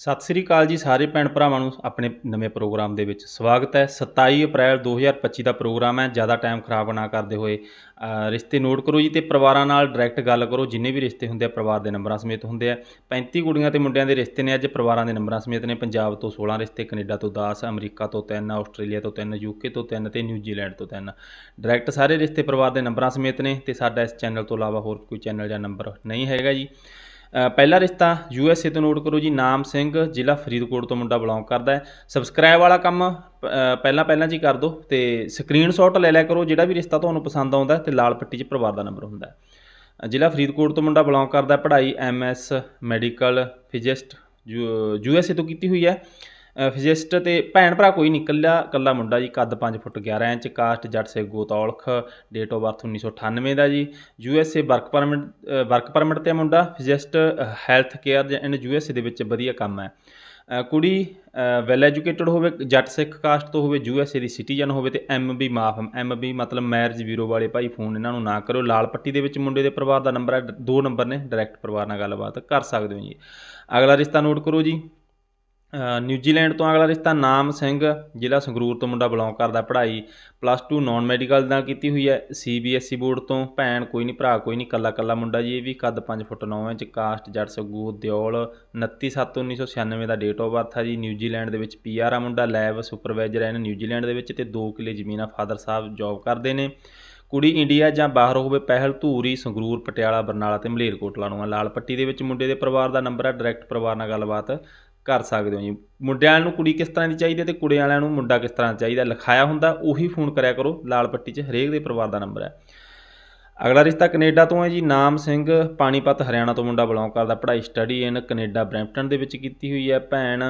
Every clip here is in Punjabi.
ਸਤਿ ਸ੍ਰੀ ਅਕਾਲ ਜੀ ਸਾਰੇ ਭੈਣ ਭਰਾਵਾਂ ਨੂੰ ਆਪਣੇ ਨਵੇਂ ਪ੍ਰੋਗਰਾਮ ਦੇ ਵਿੱਚ ਸਵਾਗਤ ਹੈ। 27 ਅਪ੍ਰੈਲ 2025 ਦਾ ਪ੍ਰੋਗਰਾਮ ਹੈ। ਜ਼ਿਆਦਾ ਟਾਈਮ ਖਰਾਬ ਨਾ ਕਰਦੇ ਹੋਏ ਰਿਸ਼ਤੇ ਨੋਟ ਕਰੋ ਜੀ ਤੇ ਪਰਿਵਾਰਾਂ ਨਾਲ ਡਾਇਰੈਕਟ ਗੱਲ ਕਰੋ। ਜਿੰਨੇ ਵੀ ਰਿਸ਼ਤੇ ਹੁੰਦੇ ਆ, ਪਰਿਵਾਰ ਦੇ ਨੰਬਰਾਂ ਸਮੇਤ ਹੁੰਦੇ ਆ। 35 ਕੁੜੀਆਂ ਤੇ ਮੁੰਡਿਆਂ ਦੇ ਰਿਸ਼ਤੇ ਨੇ ਅੱਜ, ਪਰਿਵਾਰਾਂ ਦੇ ਨੰਬਰਾਂ ਸਮੇਤ ਨੇ। ਪੰਜਾਬ ਤੋਂ 16 ਰਿਸ਼ਤੇ, ਕੈਨੇਡਾ ਤੋਂ 10 ਅਮਰੀਕਾ ਤੋਂ 3 ਆਸਟ੍ਰੇਲੀਆ ਤੋਂ 3 ਯੂਕੇ ਤੋਂ 3 ਤੇ ਨਿਊਜ਼ੀਲੈਂਡ ਤੋਂ 3 ਡਾਇਰੈਕਟ ਸਾਰੇ ਰਿਸ਼ਤੇ ਪਰਿਵਾਰ ਦੇ ਨੰਬਰਾਂ ਸਮੇਤ ਨੇ ਤੇ ਸਾਡਾ ਇਸ ਚੈਨਲ ਤੋਂ ਇਲਾਵਾ ਹੋਰ ਕੋਈ ਚੈਨਲ ਜਾਂ ਨੰਬਰ ਨਹੀਂ ਹੈਗਾ ਜੀ। ਪਹਿਲਾ ਰਿਸ਼ਤਾ ਯੂ ਐਸ ਏ ਤੋਂ ਨੋਟ ਕਰੋ ਜੀ, ਨਾਮ ਸਿੰਘ, ਜ਼ਿਲ੍ਹਾ ਫਰੀਦਕੋਟ ਤੋਂ ਮੁੰਡਾ ਬਿਲੋਂਗ ਕਰਦਾ ਹੈ। ਸਬਸਕ੍ਰਾਈਬ ਵਾਲਾ ਕੰਮ ਪਹਿਲਾਂ ਪਹਿਲਾਂ ਜੀ ਕਰ ਦਿਓ ਤੇ ਸਕਰੀਨਸ਼ਾਟ ਲੈ ਲਿਆ ਕਰੋ, ਜਿਹੜਾ ਵੀ ਰਿਸ਼ਤਾ ਤੁਹਾਨੂੰ ਪਸੰਦ ਆਉਂਦਾ ਹੈ ਤੇ ਲਾਲ ਪੱਟੀ 'ਚ ਪਰਿਵਾਰ ਦਾ ਨੰਬਰ ਹੁੰਦਾ ਜ਼ਿਲ੍ਹਾ ਫਰੀਦਕੋਟ ਤੋਂ ਮੁੰਡਾ ਬਿਲੋਂਗ ਕਰਦਾ ਪੜ੍ਹਾਈ M S medical physicist U S A ਤੋਂ ਕੀਤੀ ਹੋਈ ਹੈ। ਫਿਜ਼ਿਸਟ ਤੇ ਭੈਣ ਭਰਾ ਕੋਈ ਨਹੀਂ ਇਕੱਲਾ ਇਕੱਲਾ ਮੁੰਡਾ ਜੀ, ਕੱਦ 5 ਫੁੱਟ 11 ਇੰਚ, ਕਾਸਟ ਜੱਟ ਸੇ ਗੋਤੌਲਖ ਡੇਟ ਆਫ ਬਰਥ 1998 ਦਾ ਜੀ। U S A work permit work permit ਤੇ ਮੁੰਡਾ physicist health care and U S A ਦੇ ਵਿੱਚ ਵਧੀਆ ਕੰਮ ਹੈ। ਕੁੜੀ ਵੈਲ ਐਜੂਕੇਟਡ ਹੋਵੇ, ਜੱਟ ਸਿੱਖ ਕਾਸਟ ਤੋਂ ਹੋਵੇ ਯੂ ਐਸ ਏ ਦੀ ਸਿਟੀਜ਼ਨ ਹੋਵੇ ਤੇ ਐਮ ਬੀ ਮਾਫ ਐਮ ਬੀ ਮਤਲਬ ਮੈਰਿਜ ਬਿਊਰੋ ਵਾਲੇ ਭਾਈ ਫੋਨ ਇਹਨਾਂ ਨੂੰ ਨਾ ਕਰੋ। ਲਾਲ ਪੱਟੀ ਦੇ ਵਿੱਚ ਮੁੰਡੇ ਦੇ ਪਰਿਵਾਰ ਦਾ ਨੰਬਰ ਹੈ, ਦੋ ਨੰਬਰ ਨੇ ਡਾਇਰੈਕਟ ਪਰਿਵਾਰ ਨਾਲ ਗੱਲਬਾਤ ਕਰ ਸਕਦੇ ਹੋ ਜੀ। ਅਗਲਾ ਰਿਸ਼ਤਾ ਨੋਟ ਕਰੋ ਜੀ। ਨਿਊਜ਼ੀਲੈਂਡ ਤੋਂ ਅਗਲਾ ਰਿਸ਼ਤਾ ਨਾਮ ਸਿੰਘ, ਜ਼ਿਲ੍ਹਾ ਸੰਗਰੂਰ ਤੋਂ ਮੁੰਡਾ ਬਿਲੋਂਗ ਕਰਦਾ ਪੜ੍ਹਾਈ ਪਲੱਸ 2 ਨਾਨ ਮੈਡੀਕਲ ਨਾਲ ਕੀਤੀ ਹੋਈ ਹੈ। ਸੀਬੀਐਸਈ ਬੋਰਡ ਤੋਂ ਭੈਣ ਕੋਈ ਨਹੀਂ, ਭਰਾ ਕੋਈ ਨਹੀਂ ਕੱਲਾ ਕੱਲਾ ਮੁੰਡਾ ਜੀ, ਇਹ ਵੀ ਕੱਦ 5 ਫੁੱਟ 9 ਇੰਚ ਕਾਸਟ ਜੱਟ, ਸਗੂ, ਦਿਓਲ 29/7/1996 ਦਾ ਡੇਟ ਆਫ ਬਰਥ ਆ ਜੀ। ਨਿਊਜ਼ੀਲੈਂਡ ਦੇ ਵਿੱਚ ਪੀਆਰ ਆ ਮੁੰਡਾ ਲੈਬ ਸੁਪਰਵਾਈਜ਼ਰ ਹੈ ਨਿਊਜ਼ੀਲੈਂਡ ਦੇ ਵਿੱਚ ਤੇ 2 ਕਿੱਲੇ ਜ਼ਮੀਨ ਆ ਫਾਦਰ ਸਾਹਿਬ ਜੌਬ ਕਰਦੇ ਨੇ। ਕੁੜੀ ਇੰਡੀਆ ਜਾਂ ਬਾਹਰ ਹੋਵੇ, ਪਹਿਲ ਧੂਰੀ, ਸੰਗਰੂਰ, ਪਟਿਆਲਾ, ਬਰਨਾਲਾ ਤੇ ਮਲੇਰਕੋਟਲਾ ਨੂੰ ਆ। ਲਾਲ ਪੱਟੀ ਦੇ ਵਿੱਚ ਮੁੰਡੇ ਦੇ ਪਰਿਵਾਰ ਦਾ ਨੰਬਰ ਹੈ ਡਾਇਰੈਕਟ ਪਰਿਵਾਰ ਨਾਲ ਗੱਲਬਾਤ। ਕਰ ਸਕਦੇ ਹੋ ਜੀ। ਮੁੰਡਿਆਂ ਨੂੰ ਕੁੜੀ ਕਿਸ ਤਰ੍ਹਾਂ ਦੀ ਚਾਹੀਦੀ ਹੈ ਤੇ ਕੁੜੀਆਂ ਵਾਲਿਆਂ ਨੂੰ ਮੁੰਡਾ ਕਿਸ ਤਰ੍ਹਾਂ ਚਾਹੀਦਾ, ਲਿਖਾਇਆ ਹੁੰਦਾ, ਉਹੀ ਫੋਨ ਕਰਿਆ ਕਰੋ, ਲਾਲ ਪੱਟੀ 'ਚ ਹਰੇਕ ਦੇ ਪਰਿਵਾਰ ਦਾ ਨੰਬਰ ਹੈ। ਅਗਲਾ ਰਿਸ਼ਤਾ ਕੈਨੇਡਾ ਤੋਂ ਹੈ ਜੀ, ਨਾਮ ਸਿੰਘ, ਪਾਣੀਪਤ, ਹਰਿਆਣਾ ਤੋਂ ਮੁੰਡਾ ਬਿਲੋਂਗ ਕਰਦਾ, ਪੜ੍ਹਾਈ ਸਟੱਡੀ ਇਨ ਕੈਨੇਡਾ, ਬਰੈਂਪਟਨ ਦੇ ਵਿੱਚ ਕੀਤੀ ਹੋਈ ਹੈ। ਭੈਣ,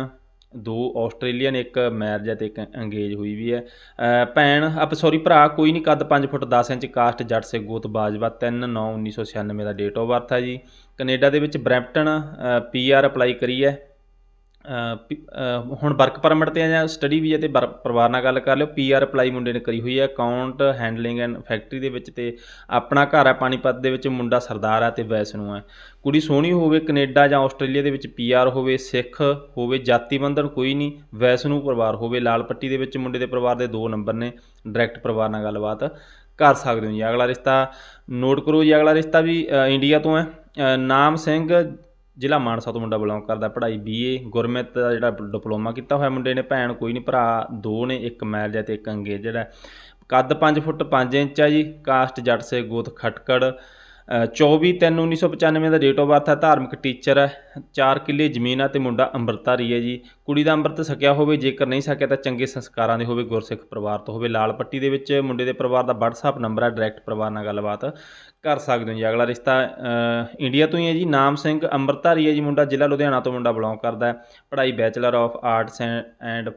ਦੋ ਆਸਟ੍ਰੇਲੀਅਨ, ਇੱਕ ਮੈਰਿਜ ਹੈ ਤੇ ਇੱਕ ਅੰਗੇਜ ਹੋਈ ਵੀ ਹੈ। ਭੈਣ, ਅਪ ਸੌਰੀ ਭਰਾ ਕੋਈ ਨਹੀਂ, ਕੱਦ 5 ਫੁੱਟ 10 ਇੰਚ, ਕਾਸਟ, ਜੱਟ ਸੇ ਗੋਤ ਬਾਜਵਾ 3 9 1996 ਦਾ ਡੇਟ ਆਫ ਬਰਥ ਹੈ ਜੀ। ਕੈਨੇਡਾ ਦੇ ਵਿੱਚ ਬਰੈਂਪਟਨ ਪੀਆਰ ਅਪਲਾਈ ਕਰੀ ਹੈ। ਹੁਣ ਵਰਕ ਪਰਮਿਟ ਤੇ ਆ ਜਾਂ ਸਟੱਡੀ ਵੀਜ਼ੇ ਤੇ ਵਰ- ਪਰਿਵਾਰ ਨਾਲ ਗੱਲ ਕਰ ਲਿਓ ਪੀ ਆਰ ਅਪਲਾਈ ਮੁੰਡੇ ਨੇ ਕਰੀ ਹੋਈ ਹੈ ਅਕਾਊਂਟ ਹੈਂਡਲਿੰਗ ਐਂਡ ਫੈਕਟਰੀ ਦੇ ਵਿੱਚ ਤੇ ਆਪਣਾ ਘਰ ਹੈ, ਪਾਣੀਪਤ ਦੇ ਵਿੱਚ ਮੁੰਡਾ ਸਰਦਾਰ ਹੈ ਤੇ ਵੈਸ ਨੂੰ ਹੈ। ਕੁੜੀ ਸੋਹਣੀ ਹੋਵੇ, ਕੈਨੇਡਾ ਜਾਂ ਆਸਟ੍ਰੇਲੀਆ ਦੇ ਵਿੱਚ ਪੀ ਆਰ ਹੋਵੇ, ਸਿੱਖ ਹੋਵੇ, ਜਾਤੀ ਬੰਧਨ ਕੋਈ ਨਹੀਂ, ਵੈਸ਼ਨੂੰ ਪਰਿਵਾਰ ਹੋਵੇ, ਲਾਲ ਪੱਟੀ ਦੇ ਵਿੱਚ ਮੁੰਡੇ ਦੇ ਪਰਿਵਾਰ ਦੇ ਦੋ ਨੰਬਰ ਨੇ ਡਾਇਰੈਕਟ ਪਰਿਵਾਰ ਨਾਲ ਗੱਲਬਾਤ ਕਰ ਸਕਦੇ ਹੋ ਜੀ। ਅਗਲਾ ਰਿਸ਼ਤਾ, ਨੋਟ ਕਰੋ ਜੀ, ਅਗਲਾ ਰਿਸ਼ਤਾ ਵੀ ਇੰਡੀਆ ਤੋਂ ਹੈ। ਨਾਮ ਸਿੰਘ ਜ਼ਿਲ੍ਹਾ ਮਾਨਸਾ ਤੋਂ ਮੁੰਡਾ ਬਿਲੋਂਗ ਕਰਦਾ ਪੜ੍ਹਾਈ ਬੀਏ ਗੁਰਮਿਤ ਦਾ ਜਿਹੜਾ ਡਿਪਲੋਮਾ ਕੀਤਾ ਹੋਇਆ ਮੁੰਡੇ ਨੇ, ਭੈਣ ਕੋਈ ਨਹੀਂ, ਭਰਾ ਦੋ ਨੇ, ਇੱਕ ਮੈਰਿਜ ਹੈ ਤੇ ਇੱਕ ਅੰਗੇਜ ਜਿਹੜਾ ਕੱਦ 5 ਫੁੱਟ 5 ਇੰਚ ਆ ਜੀ, ਕਾਸਟ ਜੱਟ ਸੇ ਗੋਤ ਖਟਕੜ। ਅ, 24 3 1995 ਦਾ ਡੇਟ ਆਫ ਬਰਥ ਹੈ ਧਾਰਮਿਕ ਟੀਚਰ ਹੈ 4 ਕਿੱਲੇ ਜ਼ਮੀਨ ਆ ਤੇ ਮੁੰਡਾ ਅੰਮ੍ਰਿਤਧਾਰੀ ਹੈ ਜੀ। ਕੁੜੀ ਦਾ ਅੰਮ੍ਰਿਤ ਸਕਿਆ ਹੋਵੇ ਜੇਕਰ ਨਹੀਂ ਸਕਿਆ ਤਾਂ ਚੰਗੇ ਸੰਸਕਾਰਾਂ ਦੇ ਹੋਵੇ ਗੁਰਸਿੱਖ ਪਰਿਵਾਰ ਤੋਂ ਹੋਵੇ। ਲਾਲ ਪੱਟੀ ਦੇ ਵਿੱਚ ਮੁੰਡੇ ਦੇ ਪਰਿਵਾਰ ਦਾ WhatsApp ਨੰਬਰ ਹੈ ਡਾਇਰੈਕਟ ਪਰਿਵਾਰ ਨਾਲ ਗੱਲਬਾਤ ਕਰ ਸਕਦੇ ਹੋ ਜੀ। ਅਗਲਾ ਰਿਸ਼ਤਾ ਇੰਡੀਆ ਤੋਂ ਹੀ ਹੈ ਜੀ। ਨਾਮ ਸਿੰਘ ਅੰਮ੍ਰਿਤਧਾਰੀ ਹੈ ਜੀ। ਮੁੰਡਾ ਜ਼ਿਲ੍ਹਾ ਲੁਧਿਆਣਾ ਤੋਂ ਮੁੰਡਾ ਬਿਲੋਂਗ ਕਰਦਾ ਹੈ। ਪੜ੍ਹਾਈ bachelor of arts and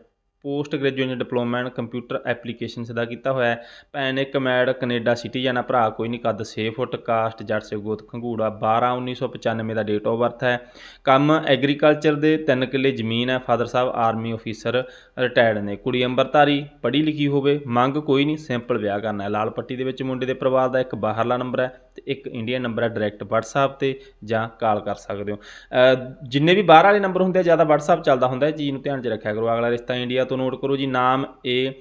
post graduate diploma in computer application ਦਾ ਕੀਤਾ ਹੋਇਆ ਹੈ। ਭੈਣ ਨੇ ਕਮੈਡ ਕੈਨੇਡਾ ਸਿਟੀਜ਼ਨ ਆ, ਭਰਾ ਕੋਈ ਨਹੀਂ, ਕੱਦ 6 ਫੁੱਟ, ਕਾਸਟ ਜੱਟ ਸੇ ਗੋਤ ਖੰਗੂੜਾ 12 1995 ਦਾ ਡੇਟ ਆਫ ਬਰਥ ਹੈ। ਕੰਮ ਐਗਰੀਕਲਚਰ ਦੇ 3 ਕਿੱਲੇ ਜ਼ਮੀਨ ਹੈ। ਫਾਦਰ ਸਾਹਿਬ ਆਰਮੀ ਆਫੀਸਰ ਰਿਟਾਇਰਡ ਨੇ। ਕੁੜੀ ਅੰਮ੍ਰਿਤਧਾਰੀ, ਪੜ੍ਹੀ ਲਿਖੀ ਹੋਵੇ, ਮੰਗ ਕੋਈ ਨਹੀਂ ਸਿੰਪਲ ਵਿਆਹ ਕਰਨਾ ਹੈ। ਲਾਲ ਪੱਟੀ ਦੇ ਵਿੱਚ ਮੁੰਡੇ ਦੇ ਪਰਿਵਾਰ ਦਾ ਇੱਕ ਬਾਹਰਲਾ ਨੰਬਰ ਹੈ। ਤੇ ਇੱਕ ਇੰਡੀਆ ਨੰਬਰ ਆ ਡਾਇਰੈਕਟ WhatsApp ਤੇ ਜਾਂ ਕਾਲ ਕਰ ਸਕਦੇ ਹੋ। ਜਿੰਨੇ ਵੀ ਬਾਹਰ ਵਾਲੇ ਨੰਬਰ ਹੁੰਦੇ ਆ, ਜ਼ਿਆਦਾ WhatsApp ਚੱਲਦਾ ਹੁੰਦਾ ਹੈ, ਜੀ ਨੂੰ ਧਿਆਨ 'ਚ ਰੱਖਿਆ ਕਰੋ। ਅਗਲਾ ਰਿਸ਼ਤਾ ਇੰਡੀਆ ਤੋਂ ਨੋਟ ਕਰੋ, ਜੀ ਨਾਮ ਏ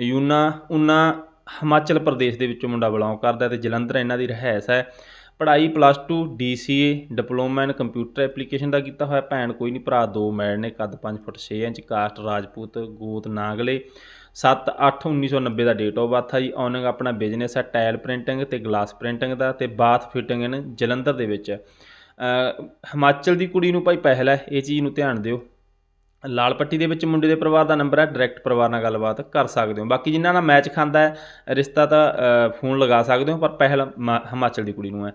ਯੂਨਾ, ਉਨਾ ਹਿਮਾਚਲ ਪ੍ਰਦੇਸ਼ ਦੇ ਵਿੱਚੋਂ ਮੁੰਡਾ ਬਿਲੋਂਗ ਕਰਦਾ ਤੇ ਜਲੰਧਰ ਇਹਨਾਂ ਦੀ ਰਹਿਸ ਹੈ। ਪੜ੍ਹਾਈ plus 2 DCA diploma in computer application ਦਾ ਕੀਤਾ ਹੋਇਆ। ਭੈਣ ਕੋਈ ਨਹੀਂ, ਭਰਾ ਦੋ ਮੈਡ ਨੇ, ਕੱਦ 5 ਫੁੱਟ 6 ਇੰਚ ਕਾਸਟ ਰਾਜਪੂਤ, ਗੋਤ ਨਾਗਲੇ। 7 8 1990 ਦਾ ਡੇਟ ਆਫ ਬਰਥ ਆ ਜੀ। ਓਨਿੰਗ ਆਪਣਾ ਬਿਜ਼ਨਸ ਹੈ ਟਾਇਲ ਪ੍ਰਿੰਟਿੰਗ ਤੇ ਗਲਾਸ ਪ੍ਰਿੰਟਿੰਗ ਦਾ ਤੇ ਬਾਥ ਫਿਟਿੰਗ ਇਨ ਜਲੰਧਰ ਦੇ ਵਿੱਚ। ਹਿਮਾਚਲ ਦੀ ਕੁੜੀ ਨੂੰ ਭਾਈ ਪਹਿਲ ਹੈ, ਇਹ ਚੀਜ਼ ਨੂੰ ਧਿਆਨ ਦਿਓ। ਲਾਲ ਪੱਟੀ ਦੇ ਵਿੱਚ ਮੁੰਡੇ ਦੇ ਪਰਿਵਾਰ ਦਾ ਨੰਬਰ ਹੈ ਡਾਇਰੈਕਟ ਪਰਿਵਾਰ ਨਾਲ ਗੱਲਬਾਤ ਕਰ ਸਕਦੇ ਹੋ। ਬਾਕੀ ਜਿਨ੍ਹਾਂ ਨਾਲ ਮੈਚ ਖਾਂਦਾ ਹੈ, ਰਿਸ਼ਤਾ ਤਾਂ ਫੋਨ ਲਗਾ ਸਕਦੇ ਹੋ, ਪਰ ਪਹਿਲ ਮ- ਹਿਮਾਚਲ ਦੀ ਕੁੜੀ ਨੂੰ ਹੈ।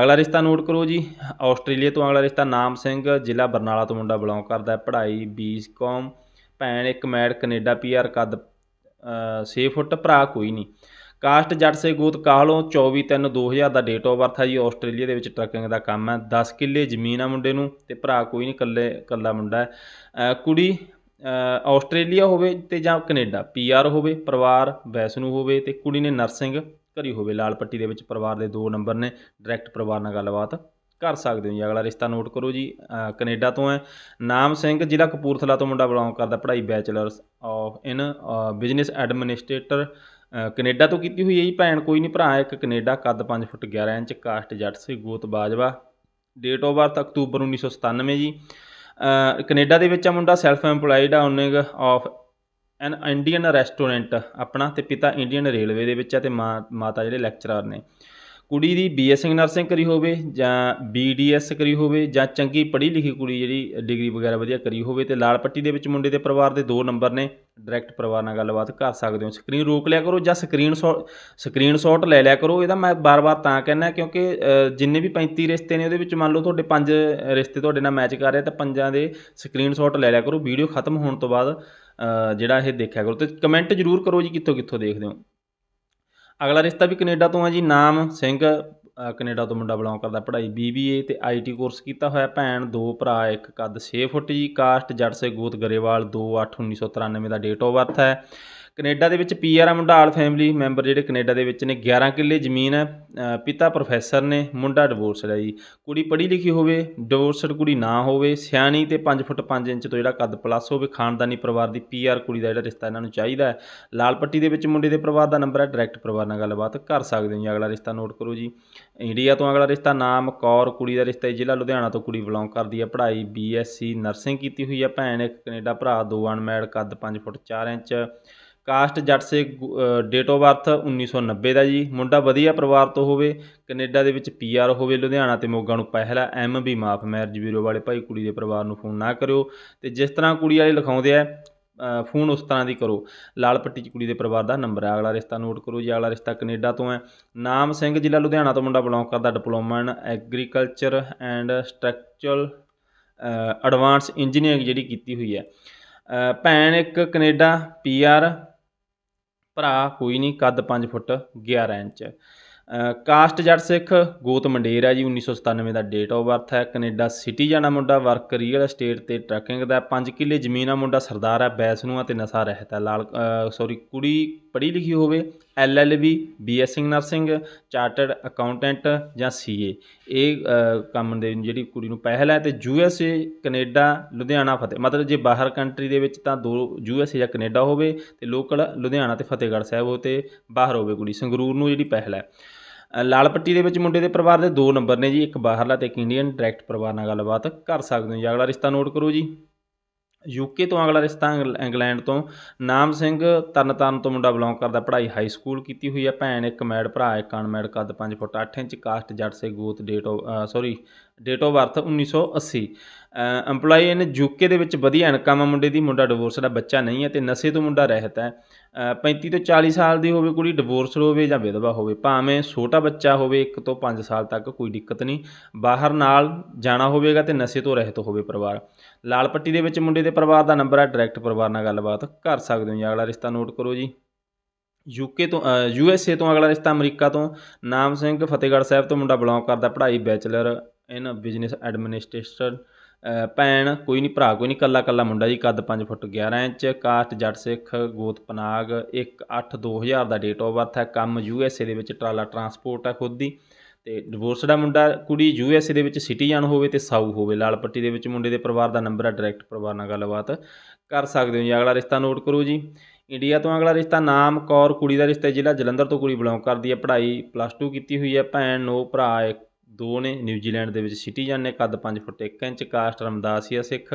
ਅਗਲਾ ਰਿਸ਼ਤਾ ਨੋਟ ਕਰੋ ਜੀ। ਆਸਟ੍ਰੇਲੀਆ ਤੋਂ ਅਗਲਾ ਰਿਸ਼ਤਾ ਨਾਮ ਸਿੰਘ, ਜ਼ਿਲ੍ਹਾ ਬਰਨਾਲਾ ਤੋਂ ਮੁੰਡਾ ਬਿਲੋਂਗ ਕਰਦਾ ਹੈ। ਪੜ੍ਹਾਈ ਬੀਸਕੌਮ ਭੈਣ ਇੱਕ ਮੈਡ, ਕੈਨੇਡਾ ਪੀਆਰ ਕੱਦ 6 ਫੁੱਟ ਭਰਾ ਕੋਈ ਨਹੀਂ। ਕਾਸਟ ਜੱਟ ਸੇ ਗੋਤ ਕਾਹਲੋਂ? 24 3 2000 ਦਾ ਡੇਟ ਆਫ ਬਰਥ ਹੈ ਜੀ। ਆਸਟ੍ਰੇਲੀਆ ਦੇ ਵਿੱਚ ਟਰੱਕਿੰਗ ਦਾ ਕੰਮ ਹੈ 10 ਕਿੱਲੇ ਜ਼ਮੀਨ ਆ ਮੁੰਡੇ ਨੂੰ ਤੇ ਭਰਾ ਕੋਈ ਨਹੀਂ, ਇਕੱਲੇ, ਇਕੱਲਾ ਮੁੰਡਾ ਹੈ। ਕੁੜੀ ਆਸਟ੍ਰੇਲੀਆ ਹੋਵੇ ਤੇ ਜਾਂ ਕੈਨੇਡਾ ਪੀਆਰ ਹੋਵੇ, ਪਰਿਵਾਰ, ਵੈਸ਼ਨੂੰ ਹੋਵੇ ਤੇ ਕੁੜੀ ਨੇ ਨਰਸਿੰਗ ਕਰੀ ਹੋਵੇ। ਲਾਲ ਪੱਟੀ ਦੇ ਵਿੱਚ ਪਰਿਵਾਰ ਦੇ ਦੋ ਨੰਬਰ ਨੇ। ਡਾਇਰੈਕਟ ਪਰਿਵਾਰ ਨਾਲ ਗੱਲਬਾਤ ਕਰ ਸਕਦੇ ਹੋ ਜੀ। ਅਗਲਾ ਰਿਸ਼ਤਾ ਨੋਟ ਕਰੋ ਜੀ। ਅ, ਕੈਨੇਡਾ ਤੋਂ ਹੈ। ਨਾਮ ਸਿੰਘ ਜ਼ਿਲ੍ਹਾ ਕਪੂਰਥਲਾ ਤੋਂ ਮੁੰਡਾ ਬਿਲੋਂਗ ਕਰਦਾ ਪੜ੍ਹਾਈ bachelors of in business administrator Canada ਤੋਂ ਕੀਤੀ ਹੋਈ ਹੈ ਜੀ ਭੈਣ। ਕੋਈ ਨਹੀਂ ਭਰਾ ਇੱਕ ਕੈਨੇਡਾ ਕੱਦ 5 ਫੁੱਟ 11 ਇੰਚ ਕਾਸਟ ਜੱਟ ਸੀ ਗੋਤ ਬਾਜਵਾ। ਡੇਟ ਆਫ ਬਰਥ ਅਕਤੂਬਰ 1997 ਜੀ। ਅ, ਕੈਨੇਡਾ ਦੇ ਵਿੱਚ ਆ ਮੁੰਡਾ ਸੈਲਫ ਐਮਪਲੋਇਡ ਆ owning of an Indian restaurant ਆਪਣਾ ਤੇ ਪਿਤਾ ਇੰਡੀਅਨ ਰੇਲਵੇ ਦੇ ਵਿੱਚ ਆ ਤੇ ਮਾਂ ਮਾਤਾ ਜਿਹੜੇ ਲੈਕਚਰਰ ਨੇ। ਕੁੜੀ ਦੀ ਬੀਐਸਸੀ ਨਰਸਿੰਗ ਕਰੀ ਹੋਵੇ ਜਾਂ ਬੀਡੀਐਸ ਕਰੀ ਹੋਵੇ ਜਾਂ ਚੰਗੀ ਪੜ੍ਹੀ ਲਿਖੀ ਕੁੜੀ ਜਿਹੜੀ ਡਿਗਰੀ ਵਗੈਰਾ ਵਧੀਆ ਕਰੀ ਹੋਵੇ ਤੇ ਲਾਲ ਪੱਟੀ ਦੇ ਵਿੱਚ ਮੁੰਡੇ ਦੇ ਪਰਿਵਾਰ ਦੇ ਦੋ ਨੰਬਰ ਨੇ ਡਾਇਰੈਕਟ ਪਰਿਵਾਰ ਨਾਲ ਗੱਲਬਾਤ ਕਰ ਸਕਦੇ ਹੋ। ਸਕਰੀਨ ਰੋਕ ਲਿਆ ਕਰੋ ਜਾਂ ਸਕਰੀਨ ਸ਼ਾਟ ਸਕਰੀਨ ਸ਼ਾਟ ਲੈ ਲਿਆ ਕਰੋ। ਇਹਦਾ ਮੈਂ ਬਾਰ-ਬਾਰ ਤਾਂ ਕਹਿੰਦਾ ਕਿਉਂਕਿ ਜਿੰਨੇ ਵੀ 35 ਰਿਸ਼ਤੇ ਨੇ ਉਹਦੇ ਵਿੱਚ ਮੰਨ ਲਓ ਤੁਹਾਡੇ ਪੰਜ ਰਿਸ਼ਤੇ ਤੁਹਾਡੇ ਨਾਲ ਮੈਚ ਕਰ ਰਹੇ ਤਾਂ ਪੰਜਾਂ ਦੇ ਸਕਰੀਨਸ਼ਾਟ ਲੈ ਲਿਆ ਕਰੋ। ਵੀਡੀਓ ਖਤਮ ਹੋਣ ਤੋਂ ਬਾਅਦ ਜਿਹੜਾ ਇਹ ਦੇਖਿਆ ਕਰੋ। ਤੇ ਕਮੈਂਟ ਜ਼ਰੂਰ ਕਰੋ ਜੀ ਕਿੱਥੋਂ ਕਿੱਥੋਂ ਦੇਖਦੇ ਹੋ। ਅਗਲਾ ਰਿਸ਼ਤਾ ਵੀ ਕੈਨੇਡਾ ਤੋਂ ਹੈ ਜੀ ਨਾਮ ਸਿੰਘ ਅ, ਕੈਨੇਡਾ ਤੋਂ ਮੁੰਡਾ ਬਿਲੋਂਗ ਕਰਦਾ ਪੜ੍ਹਾਈ ਬੀਬੀਏ ਤੇ ਆਈਟੀ ਕੋਰਸ ਕੀਤਾ ਹੋਇਆ ਭੈਣ ਦੋ ਭਰਾ ਇੱਕ ਕੱਦ 6 ਫੁੱਟ ਜੀ ਕਾਸਟ ਜੱਟ ਸੇ ਗੋਤ ਗਰੇਵਾਲ 2/8/1993 ਦਾ ਡੇਟ ਆਫ ਬਰਥ ਹੈ। ਕੈਨੇਡਾ ਦੇ ਵਿੱਚ ਪੀਆਰ ਆ ਮੁੰਡਾ ਆਲ ਫੈਮਿਲੀ ਮੈਂਬਰ ਜਿਹੜੇ ਕੈਨੇਡਾ ਦੇ ਵਿੱਚ ਨੇ 11 ਕਿੱਲੇ ਜ਼ਮੀਨ ਹੈ। ਪਿਤਾ ਪ੍ਰੋਫੈਸਰ ਨੇ, ਮੁੰਡਾ ਡਿਵੋਰਸਡ ਹੈ ਜੀ। ਕੁੜੀ ਪੜ੍ਹੀ ਲਿਖੀ ਹੋਵੇ ਡਿਵੋਰਸਡ ਕੁੜੀ ਨਾ ਹੋਵੇ, ਸਿਆਣੀ ਤੇ 5 ਫੁੱਟ 5 ਇੰਚ ਤੋਂ ਜਿਹੜਾ ਕੱਦ ਪਲੱਸ ਹੋਵੇ, ਖਾਨਦਾਨੀ ਪਰਿਵਾਰ ਦੀ ਪੀਆਰ ਕੁੜੀ ਦਾ ਜਿਹੜਾ ਰਿਸ਼ਤਾ ਇਹਨਾਂ ਨੂੰ ਚਾਹੀਦਾ ਹੈ। ਲਾਲ ਪੱਟੀ ਦੇ ਵਿੱਚ ਮੁੰਡੇ ਦੇ ਪਰਿਵਾਰ ਦਾ ਨੰਬਰ ਹੈ ਡਾਇਰੈਕਟ ਪਰਿਵਾਰ ਨਾਲ ਗੱਲਬਾਤ ਕਰ ਸਕਦੇ ਹੋ ਜੀ। ਅਗਲਾ ਰਿਸ਼ਤਾ ਨੋਟ ਕਰੋ ਜੀ। ਇੰਡੀਆ ਤੋਂ ਅਗਲਾ ਰਿਸ਼ਤਾ ਨਾਮ ਕੌਰ, ਕੁੜੀ ਦਾ ਰਿਸ਼ਤਾ ਜ਼ਿਲ੍ਹਾ ਲੁਧਿਆਣਾ ਤੋਂ ਕੁੜੀ ਬਿਲੋਂਗ ਕਰਦੀ ਹੈ। ਪੜ੍ਹਾਈ ਬੀਐਸਸੀ ਨਰਸਿੰਗ ਕੀਤੀ ਹੋਈ ਹੈ। ਭੈਣ ਇੱਕ ਕੈਨੇਡਾ ਭਰਾ, ਦੋ ਅਨਮੈਡ ਕੱਦ 5 ਫੁੱਟ 4 ਇੰਚ। ਕਾਸਟ ਜੱਟ ਸੇ ਡੇਟ ਆਫ ਬਰਥ 1990 ਦਾ ਜੀ। ਮੁੰਡਾ ਵਧੀਆ ਪਰਿਵਾਰ ਤੋਂ ਹੋਵੇ, ਕੈਨੇਡਾ ਦੇ ਵਿੱਚ ਪੀਆਰ ਹੋਵੇ, ਲੁਧਿਆਣਾ ਤੇ ਮੋਗਾ ਨੂੰ ਪਹਿਲਾ ਐਮ ਵੀ ਮਾਫ ਮੈਰਿਜ ਬਿਊਰੋ ਵਾਲੇ ਭਾਈ ਕੁੜੀ ਦੇ ਪਰਿਵਾਰ ਨੂੰ ਫੋਨ ਨਾ ਕਰਿਓ। ਤੇ ਜਿਸ ਤਰ੍ਹਾਂ ਕੁੜੀ ਵਾਲੇ ਲਿਖਾਉਂਦੇ ਆ ਫੋਨ ਉਸ ਤਰ੍ਹਾਂ ਦੀ ਕਰੋ। ਲਾਲ ਪੱਟੀ ਚ ਕੁੜੀ ਦੇ ਪਰਿਵਾਰ ਦਾ ਨੰਬਰ ਹੈ ਅਗਲਾ ਰਿਸ਼ਤਾ ਨੋਟ ਕਰੋ ਜੀ, ਅਗਲਾ ਰਿਸ਼ਤਾ ਕੈਨੇਡਾ ਤੋਂ ਹੈ। ਨਾਮ ਸਿੰਘ ਜ਼ਿਲ੍ਹਾ ਲੁਧਿਆਣਾ ਤੋਂ ਮੁੰਡਾ ਬਿਲੋਂਗ ਕਰਦਾ diploma in agriculture and structural advance engineering ਜਿਹੜੀ ਕੀਤੀ ਹੋਈ ਹੈ। ਭੈਣ ਇੱਕ ਕੈਨੇਡਾ ਪੀਆਰ ਭਰਾ ਕੋਈ ਨਹੀਂ, ਕੱਦ 5 foot 11 inch. Caste Jatt Sikh ਗੋਤ ਮੰਡੇਰ ਹੈ ਜੀ 1997 ਦਾ ਡੇਟ ਆਫ ਬਰਥ ਹੈ। ਕੈਨੇਡਾ ਸਿਟੀ ਜਾਣਾ ਮੁੰਡਾ ਵਰਕ ਰੀਅਲ ਏਸਟੇਟ ਤੇ ਟਰੱਕਿੰਗ ਦਾ 5 ਕਿੱਲੇ ਜ਼ਮੀਨ ਆ ਮੁੰਡਾ, ਸਰਦਾਰ ਹੈ, ਬੈਸ ਨੂੰ ਆ ਤੇ ਨਸ਼ਾ ਰਹਿਤ ਹੈ। ਲਾਲ ਸੌਰੀ ਕੁੜੀ ਪੜ੍ਹੀ ਲਿਖੀ ਹੋਵੇ LLB BSc nursing chartered accountant ਜਾਂ ਸੀਏ। ਇਹ ਕੰਮ ਦੇ ਜਿਹੜੀ ਕੁੜੀ ਨੂੰ ਪਹਿਲ ਹੈ ਤੇ ਯੂਐਸਏ ਕੈਨੇਡਾ ਲੁਧਿਆਣਾ ਫਤਿਹ। ਮਤਲਬ ਜੇ ਬਾਹਰ ਕੰਟਰੀ ਦੇ ਵਿੱਚ ਤਾਂ ਦੋ ਯੂਐਸਏ ਜਾਂ ਕੈਨੇਡਾ ਹੋਵੇ ਤੇ ਲੋਕਲ ਲੁਧਿਆਣਾ ਤੇ ਫਤਿਹਗੜ੍ਹ ਸਾਹਿਬ ਹੋ ਤੇ ਬਾਹਰ ਹੋਵੇ ਕੁੜੀ। ਸੰਗਰੂਰ ਨੂੰ ਜਿਹੜੀ ਪਹਿਲ ਹੈ। ਅ, ਲਾਲ ਪੱਟੀ ਦੇ ਵਿੱਚ ਮੁੰਡੇ ਦੇ ਪਰਿਵਾਰ ਦੇ ਦੋ ਨੰਬਰ ਨੇ ਜੀ। ਇੱਕ ਬਾਹਰਲਾ ਤੇ ਇੱਕ ਇੰਡੀਅਨ ਡਾਇਰੈਕਟ ਪਰਿਵਾਰ ਨਾਲ ਗੱਲਬਾਤ ਕਰ ਸਕਦੇ ਹੋ ਜੀ। ਅਗਲਾ ਰਿਸ਼ਤਾ ਨੋਟ ਕਰੋ ਜੀ। ਯੂਕੇ ਤੋਂ ਅਗਲਾ ਰਿਸ਼ਤਾ ਇੰਗਲ- ਇੰਗਲੈਂਡ ਤੋਂ ਨਾਮ ਸਿੰਘ ਤਰਨਤਾਰਨ ਤੋਂ ਮੁੰਡਾ ਬਿਲੋਂਗ ਕਰਦਾ ਪੜ੍ਹਾਈ ਹਾਈ ਸਕੂਲ ਕੀਤੀ ਹੋਈ ਹੈ, ਭੈਣ ਇੱਕ ਮੈਡ ਭਰਾ ਇੱਕ ਅਨਮੈਡ ਕੱਦ 5 ਫੁੱਟ 8 ਇੰਚ, ਕਾਸਟ ਜੱਟ ਸੇ ਗੋਤ date of sorry date of birth 1980 EMPLOYE in UK ਦੇ ਵਿੱਚ ਵਧੀਆ ਇਨਕਮ ਆ ਮੁੰਡੇ ਦੀ ਮੁੰਡਾ ਡਿਵੋਰਸ ਦਾ ਬੱਚਾ ਨਹੀਂ ਹੈ ਤੇ ਨਸ਼ੇ ਤੋਂ ਮੁੰਡਾ ਰਹਿਤ ਹੈ। ਅ, 35 ਤੋਂ 40 ਸਾਲ ਦੀ ਹੋਵੇ ਕੁੜੀ ਡਿਵੋਰਸ ਹੋਵੇ ਜਾਂ ਵਿਧਵਾ ਹੋਵੇ ਭਾਵੇਂ ਛੋਟਾ ਬੱਚਾ ਹੋਵੇ 1 ਤੋਂ 5 ਸਾਲ ਤੱਕ ਕੋਈ ਦਿੱਕਤ ਨਹੀਂ। ਬਾਹਰ ਨਾਲ ਜਾਣਾ ਹੋਵੇਗਾ ਤੇ ਨਸ਼ੇ ਤੋਂ ਰਹਿਤ ਹੋਵੇ ਪਰਿਵਾਰ। ਲਾਲ ਪੱਟੀ ਦੇ ਵਿੱਚ ਮੁੰਡੇ ਦੇ ਪਰਿਵਾਰ ਦਾ ਨੰਬਰ ਹੈ ਡਾਇਰੈਕਟ ਪਰਿਵਾਰ ਨਾਲ ਗੱਲਬਾਤ ਕਰ ਸਕਦੇ ਹੋ ਜੀ। ਅਗਲਾ ਰਿਸ਼ਤਾ ਨੋਟ ਕਰੋ ਜੀ। ਯੂਕੇ ਤੋਂ ਯੂ ਐਸ ਏ ਤੋਂ ਅਗਲਾ ਰਿਸ਼ਤਾ ਅਮਰੀਕਾ ਤੋਂ। ਨਾਮ ਸਿੰਘ ਫਤਿਹਗੜ੍ਹ ਸਾਹਿਬ ਤੋਂ ਮੁੰਡਾ ਬਿਲੋਂਗ ਕਰਦਾ ਪੜ੍ਹਾਈ ਬੈਚਲਰ ਇਨ ਬਿਜ਼ਨਸ ਐਡਮਿਨਿਸਟ੍ਰੇਸ਼ਨ ਭੈਣ, ਕੋਈ ਨਹੀਂ ਭਰਾ, ਕੋਈ ਨਹੀਂ ਕੱਲਾ ਕੱਲਾ ਮੁੰਡਾ ਜੀ, ਕੱਦ 5 foot 11 inch caste Jatt Sikh, ਗੋਤ ਪਨਾਗ 1 8 2000 ਦਾ ਡੇਟ ਆਫ ਬਰਥ ਹੈ, ਕੰਮ ਯੂ ਐਸ ਏ ਦੇ ਵਿੱਚ ਟਰਾਲਾ ਟਰਾਂਸਪੋਰਟ ਹੈ ਖੁਦ ਦੀ, ਤੇ ਡਿਵੋਰਸ ਦਾ ਮੁੰਡਾ, ਕੁੜੀ ਯੂ ਐਸ ਏ ਦੇ ਵਿੱਚ ਸਿਟੀਜ਼ਨ ਹੋਵੇ ਤੇ ਸਾਊ ਹੋਵੇ, ਲਾਲ ਪੱਟੀ ਦੇ ਵਿੱਚ ਮੁੰਡੇ ਦੇ ਪਰਿਵਾਰ ਦਾ ਨੰਬਰ ਹੈ ਡਾਇਰੈਕਟ ਪਰਿਵਾਰ ਨਾਲ ਗੱਲਬਾਤ ਕਰ ਸਕਦੇ ਹੋ ਜੀ। ਅਗਲਾ ਰਿਸ਼ਤਾ ਨੋਟ ਕਰੋ ਜੀ। ਇੰਡੀਆ ਤੋਂ ਅਗਲਾ ਰਿਸ਼ਤਾ, ਨਾਮ, ਕੌਰ, ਕੁੜੀ ਦਾ ਰਿਸ਼ਤਾ ਜ਼ਿਲ੍ਹਾ ਜਲੰਧਰ ਤੋਂ ਕੁੜੀ ਬਿਲੋਂਗ ਕਰਦੀ ਹੈ, ਪੜ੍ਹਾਈ ਪਲੱਸ 2 ਕੀਤੀ ਹੋਈ ਹੈ, ਭੈਣ, ਨੋ ਭਰਾ ਦੋ ਨੇ ਨਿਊਜ਼ੀਲੈਂਡ ਦੇ ਵਿੱਚ ਸਿਟੀਜ਼ਨ ਨੇ, ਕੱਦ 5 foot 1 inch, caste Ramdasia Sikh.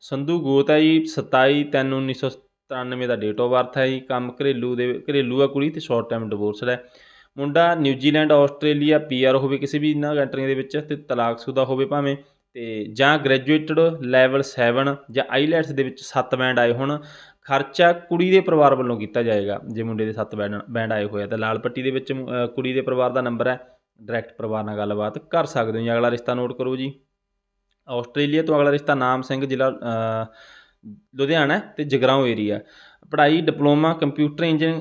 Sandhu ਗੋਤ ਹੈ ਜੀ 27 3 1997 ਦਾ ਡੇਟ ਆਫ ਬਰਥ ਹੈ ਜੀ। ਕੰਮ ਘਰੇਲੂ ਦੇ, ਘਰੇਲੂ ਆ ਕੁੜੀ ਤੇ ਸ਼ਾਰਟ ਟਾਈਮ ਡਿਵੋਰਸਡ ਹੈ। ਮੁੰਡਾ ਨਿਊਜ਼ੀਲੈਂਡ ਆਸਟ੍ਰੇਲੀਆ ਪੀਆਰ ਹੋਵੇ ਕਿਸੇ ਵੀ ਇਹਨਾਂ ਕੰਟਰੀਆਂ ਦੇ ਵਿੱਚ ਤੇ ਤਲਾਕਸ਼ੁਦਾ ਹੋਵੇ ਭਾਵੇਂ ਤੇ ਜਾਂ ਗ੍ਰੈਜੂਏਟਡ ਲੈਵਲ 7 ਜਾਂ ਆਈਲੈਟਸ ਦੇ ਵਿੱਚ 7 ਬੈਂਡ ਆਏ ਹੋਣ। ਖਰਚਾ ਕੁੜੀ ਦੇ ਪਰਿਵਾਰ ਵੱਲੋਂ ਕੀਤਾ ਜਾਏਗਾ। ਜੇ ਮੁੰਡੇ ਦੇ 7 ਬੈਂਡ ਬੈਂਡ ਆਏ ਹੋਏ ਆ ਤਾਂ ਲਾਲ ਪੱਟੀ ਦੇ ਵਿੱਚ ਕੁੜੀ ਦੇ ਪਰਿਵਾਰ ਦਾ ਨੰਬਰ ਹੈ। ਡਾਇਰੈਕਟ ਪਰਿਵਾਰ ਨਾਲ ਗੱਲਬਾਤ ਕਰ ਸਕਦੇ ਹੋ ਜੀ। ਅਗਲਾ ਰਿਸ਼ਤਾ ਨੋਟ ਕਰੋ ਜੀ। ਆਸਟ੍ਰੇਲੀਆ ਤੋਂ ਅਗਲਾ ਰਿਸ਼ਤਾ ਨਾਮ ਸਿੰਘ ਜ਼ਿਲ੍ਹਾ ਲੁਧਿਆਣਾ ਹੈ ਤੇ ਜਗਰਾਉਂ ਏਰੀਆ ਪੜ੍ਹਾਈ, diploma, computer engine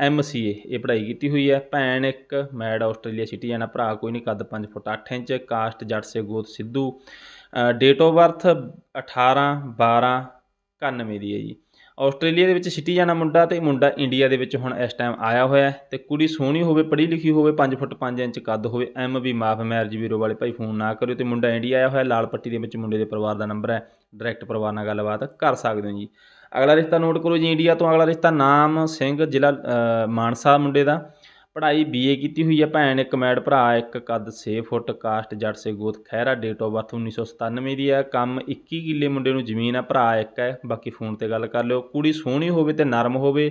M C A ਇਹ ਪੜ੍ਹਾਈ ਕੀਤੀ ਹੋਈ ਹੈ। ਭੈਣ ਇੱਕ, ਮੈਡ ਆਸਟ੍ਰੇਲੀਆ ਸਿਟੀਜ਼ਨ ਆ ਭਰਾ ਕੋਈ ਨਹੀਂ, ਕੱਦ 5 ਫੁੱਟ 8 ਇੰਚ, ਕਾਸਟ ਜੱਟ ਸੇ ਗੋਤ ਸਿੱਧੂ। ਡੇਟ ਆਫ ਬਰਥ 18 12 91 ਦੀ ਹੈ ਜੀ। ਆਸਟ੍ਰੇਲੀਆ ਦੇ ਵਿੱਚ ਸਿਟੀ ਜਾਣਾ ਮੁੰਡਾ ਤੇ ਮੁੰਡਾ ਇੰਡੀਆ ਦੇ ਵਿੱਚ ਹੁਣ ਇਸ ਟਾਈਮ ਆਇਆ ਹੋਇਆ ਹੈ ਤੇ ਕੁੜੀ ਸੋਹਣੀ ਹੋਵੇ, ਪੜ੍ਹੀ ਲਿਖੀ ਹੋਵੇ 5 ਫੁੱਟ 5 ਇੰਚ ਕੱਦ ਹੋਵੇ, ਐਮ ਵੀ ਮਾਫ ਮੈਰਿਜ ਵੀਰੋ ਵਾਲੇ ਭਾਈ ਫੋਨ ਨਾ ਕਰਿਓ ਤੇ ਮੁੰਡਾ ਇੰਡੀਆ ਆਇਆ ਹੋਇਆ, ਲਾਲ ਪੱਟੀ ਦੇ ਵਿੱਚ ਮੁੰਡੇ ਦੇ ਪਰਿਵਾਰ ਦਾ ਨੰਬਰ ਹੈ ਡਾਇਰੈਕਟ ਪਰਿਵਾਰ ਨਾਲ ਗੱਲਬਾਤ ਕਰ ਸਕਦੇ ਹੋ ਜੀ। ਅਗਲਾ ਰਿਸ਼ਤਾ ਨੋਟ ਕਰੋ ਜੀ, ਇੰਡੀਆ ਤੋਂ ਅਗਲਾ ਰਿਸ਼ਤਾ ਨਾਮ ਸਿੰਘ ਜ਼ਿਲ੍ਹਾ ਮਾਨਸਾ ਮੁੰਡੇ ਦਾ। ਪੜ੍ਹਾਈ ਬੀਏ ਕੀਤੀ ਹੋਈ ਹੈ ਭੈਣ, ਇੱਕ ਮੈਡ ਭਰਾ, ਇੱਕ ਕੱਦ 6 ਫੁੱਟ, ਕਾਸਟ ਜੱਟ ਸੇ ਗੋਤ, ਖਹਿਰਾ ਡੇਟ ਆਫ ਬਰਥ 1997 ਦੀ ਹੈ ਕੰਮ 21 ਕਿੱਲੇ ਮੁੰਡੇ ਨੂੰ ਜ਼ਮੀਨ ਆ, ਭਰਾ ਇੱਕ ਹੈ, ਬਾਕੀ ਫੋਨ ਤੇ ਗੱਲ ਕਰ ਲਿਓ, ਕੁੜੀ ਸੋਹਣੀ ਹੋਵੇ ਤੇ ਨਰਮ ਹੋਵੇ,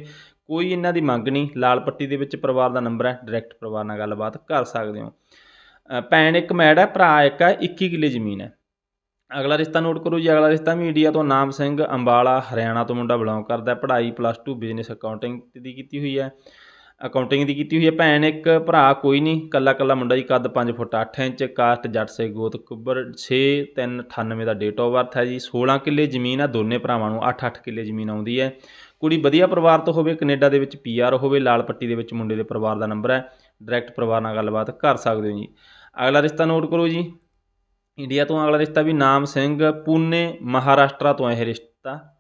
ਕੋਈ ਇਹਨਾਂ ਦੀ ਮੰਗ ਨਹੀਂ, ਲਾਲ ਪੱਟੀ ਦੇ ਵਿੱਚ ਪਰਿਵਾਰ ਦਾ ਨੰਬਰ ਹੈ ਡਾਇਰੈਕਟ ਪਰਿਵਾਰ ਨਾਲ ਗੱਲਬਾਤ ਕਰ ਸਕਦੇ ਹੋ। ਭੈਣ ਇੱਕ ਮੈਡ ਹੈ, ਭਰਾ ਇੱਕ ਹੈ 21 ਕਿੱਲੇ ਜ਼ਮੀਨ ਹੈ। ਅਗਲਾ ਰਿਸ਼ਤਾ ਨੋਟ ਕਰੋ ਜੀ, ਅਗਲਾ ਰਿਸ਼ਤਾ ਵੀ ਇੰਡੀਆ ਤੋਂ ਨਾਮ ਸਿੰਘ ਅੰਬਾਲਾ, ਹਰਿਆਣਾ ਤੋਂ ਮੁੰਡਾ ਬਿਲੋਂਗ ਕਰਦਾ ਪੜ੍ਹਾਈ ਪਲੱਸ 2 ਬਿਜ਼ਨਸ ਅਕਾਊਂਟਿੰਗ ਦੀ ਕੀਤੀ ਹੋਈ ਹੈ। ਅਕਾਊਂਟਿੰਗ ਦੀ ਕੀਤੀ ਹੋਈ ਹੈ। ਭੈਣ, ਇੱਕ ਭਰਾ ਕੋਈ ਨਹੀਂ, ਕੱਲਾ ਕੱਲਾ ਮੁੰਡਾ ਜੀ, ਕੱਦ 5 ਫੁੱਟ 8 ਇੰਚ ਕਾਸਟ ਜੱਟ ਸੇ ਗੋਤ ਕੁੱਬਰ 6 3 98 ਦਾ ਡੇਟ ਆਫ ਬਰਥ ਹੈ ਜੀ। 16 ਕਿੱਲੇ ਜ਼ਮੀਨ ਆ, ਦੋਨੇ ਭਰਾਵਾਂ ਨੂੰ 8 8 ਕਿੱਲੇ ਜ਼ਮੀਨ ਆਉਂਦੀ ਹੈ। ਕੁੜੀ ਵਧੀਆ ਪਰਿਵਾਰ ਤੋਂ ਹੋਵੇ, ਕੈਨੇਡਾ ਦੇ ਵਿੱਚ ਪੀਆਰ ਹੋਵੇ, ਲਾਲ ਪੱਟੀ ਦੇ ਵਿੱਚ ਮੁੰਡੇ ਦੇ ਪਰਿਵਾਰ ਦਾ ਨੰਬਰ ਹੈ। ਡਾਇਰੈਕਟ ਪਰਿਵਾਰ ਨਾਲ ਗੱਲਬਾਤ ਕਰ ਸਕਦੇ ਹੋ ਜੀ। ਅਗਲਾ ਰਿਸ਼ਤਾ ਨੋਟ ਕਰੋ ਜੀ। ਇੰਡੀਆ ਤੋਂ ਅਗਲਾ ਰਿਸ਼ਤਾ ਵੀ ਨਾਮ ਸਿੰਘ ਪੂਨੇ ਮਹਾਰਾਸ਼ਟਰ ਤੋਂ ਇਹ ਰਿਸ਼ਤਾ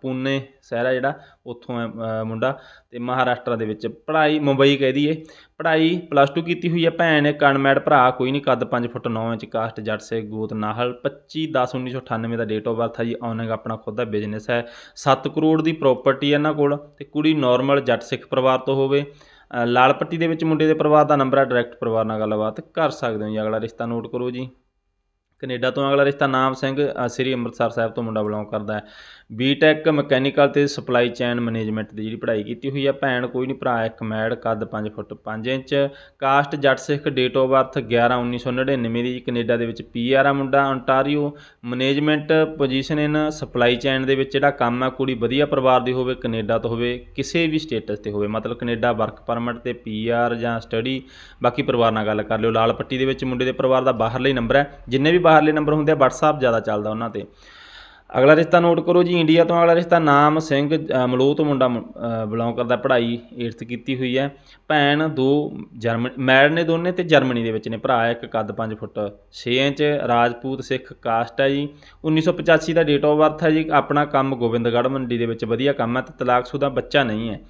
ਪੂਨੇ ਸ਼ਹਿਰ ਹੈ ਜਿਹੜਾ ਉੱਥੋਂ ਹੈ ਮੁੰਡਾ ਤੇ ਮਹਾਰਾਸ਼ਟਰ ਦੇ ਵਿੱਚ। ਪੜ੍ਹਾਈ ਮੁੰਬਈ ਕਹਿ ਦਈਏ। ਪੜ੍ਹਾਈ ਪਲੱਸ 2 ਕੀਤੀ ਹੋਈ ਹੈ ਭੈਣ ਇੱਕ ਅਨਮੈਡ ਭਰਾ ਕੋਈ ਨਹੀਂ ਕੱਦ 5 ਫੁੱਟ 9 ਇੰਚ ਕਾਸਟ ਜੱਟ ਸੇ ਗੋਤ ਨਾਹਲ 25 10 1998 ਦਾ ਡੇਟ ਆਫ ਬਰਥ ਹੈ ਜੀ ਔਨਿੰਗ ਆਪਣਾ ਖੁਦ ਦਾ ਬਿਜ਼ਨਸ ਹੈ। 7 ਕਰੋੜ ਦੀ ਪ੍ਰਾਪਰਟੀ ਹੈ ਇਹਨਾਂ ਕੋਲ ਤੇ ਕੁੜੀ ਨਾਰਮਲ ਜੱਟ ਸਿੱਖ ਪਰਿਵਾਰ ਤੋਂ ਹੋਵੇ। ਅ, ਲਾਲ ਪੱਟੀ ਦੇ ਵਿੱਚ ਮੁੰਡੇ ਦੇ ਪਰਿਵਾਰ ਦਾ ਨੰਬਰ ਹੈ ਡਾਇਰੈਕਟ ਪਰਿਵਾਰ ਨਾਲ ਗੱਲਬਾਤ ਕਰ ਸਕਦੇ ਹੋ ਜੀ। ਅਗਲਾ ਰਿਸ਼ਤਾ ਨੋਟ ਕਰੋ ਜੀ। ਕੈਨੇਡਾ ਤੋਂ ਅਗਲਾ ਰਿਸ਼ਤਾ ਨਾਮ ਸਿੰਘ ਸ੍ਰੀ ਅੰਮ੍ਰਿਤਸਰ ਸਾਹਿਬ ਤੋਂ ਮੁੰਡਾ ਬਿਲੋਂਗ ਕਰਦਾ ਹੈ। ਬੀਟੈਕ ਮਕੈਨੀਕਲ ਤੇ ਸਪਲਾਈ ਚੈਨ ਮੈਨੇਜਮੈਂਟ ਦੀ ਜਿਹੜੀ ਪੜ੍ਹਾਈ ਕੀਤੀ ਹੋਈ ਹੈ ਭੈਣ ਕੋਈ ਨਹੀਂ, ਭਰਾ ਇੱਕ ਮੈੜ, ਕੱਦ 5 ਫੁੱਟ 5 inch. Caste Jatt Sikh date of birth 11 1999 ਦੀ ਕੈਨੇਡਾ ਦੇ ਵਿੱਚ ਪੀਆਰ ਆ ਮੁੰਡਾ, ontario management position in supply chain ਦੇ ਵਿੱਚ ਜਿਹੜਾ ਕੰਮ ਆ, ਕੁੜੀ ਵਧੀਆ ਪਰਿਵਾਰ ਦੀ ਹੋਵੇ, ਕੈਨੇਡਾ ਤੋਂ ਹੋਵੇ, ਕਿਸੇ ਵੀ ਸਟੇਟਸ ਤੇ ਹੋਵੇ, ਮਤਲਬ ਕੈਨੇਡਾ ਵਰਕ ਪਰਮਿਟ ਤੇ ਪੀਆਰ ਜਾਂ ਸਟੱਡੀ ਬਾਕੀ ਪਰਿਵਾਰ ਨਾਲ ਗੱਲ ਕਰ ਲਿਓ। ਲਾਲ ਪੱਟੀ ਦੇ ਵਿੱਚ ਮੁੰਡੇ ਦੇ ਪਰਿਵਾਰ ਦਾ ਬਾਹਰਲਾ ਹੀ ਨੰਬਰ ਹੈ। ਜਿੰਨੇ ਵੀ ਬਾਹਰਲੇ ਨੰਬਰ ਹੁੰਦੇ ਆ WhatsApp ਜ਼ਿਆਦਾ ਚੱਲਦਾ ਉਹਨਾਂ ਤੇ। ਅਗਲਾ ਰਿਸ਼ਤਾ ਨੋਟ ਕਰੋ ਜੀ ਇੰਡੀਆ ਤੋਂ ਅਗਲਾ ਰਿਸ਼ਤਾ ਨਾਮ ਸਿੰਘ ਅ, ਤੋਂ ਮੁੰਡਾ ਬਿਲੋਂਗ ਕਰਦਾ ਪੜ੍ਹਾਈ 8th ਕੀਤੀ ਹੋਈ ਹੈ। ਭੈਣ ਦੋ ਜਰਮਨ ਮੈਡ ਨੇ ਦੋਨੇ ਤੇ ਜਰਮਨੀ ਦੇ ਵਿੱਚ ਨੇ। ਭਰਾ ਇੱਕ ਕੱਦ 5 foot 6 inch Rajput Sikh caste ਹੈ ਜੀ। 1985 ਦਾ ਡੇਟ ਆਫ ਬਰਥ ਹੈ ਜੀ। ਆਪਣਾ ਕੰਮ ਗੋਬਿੰਦਗੜ੍ਹ ਮੰਡੀ ਦੇ ਵਿੱਚ ਵਧੀਆ ਕੰਮ ਹੈ ਤੇ ਤਲਾਕਸ਼ੁਦਾ ਬੱਚਾ ਨਹੀਂ ਹੈ।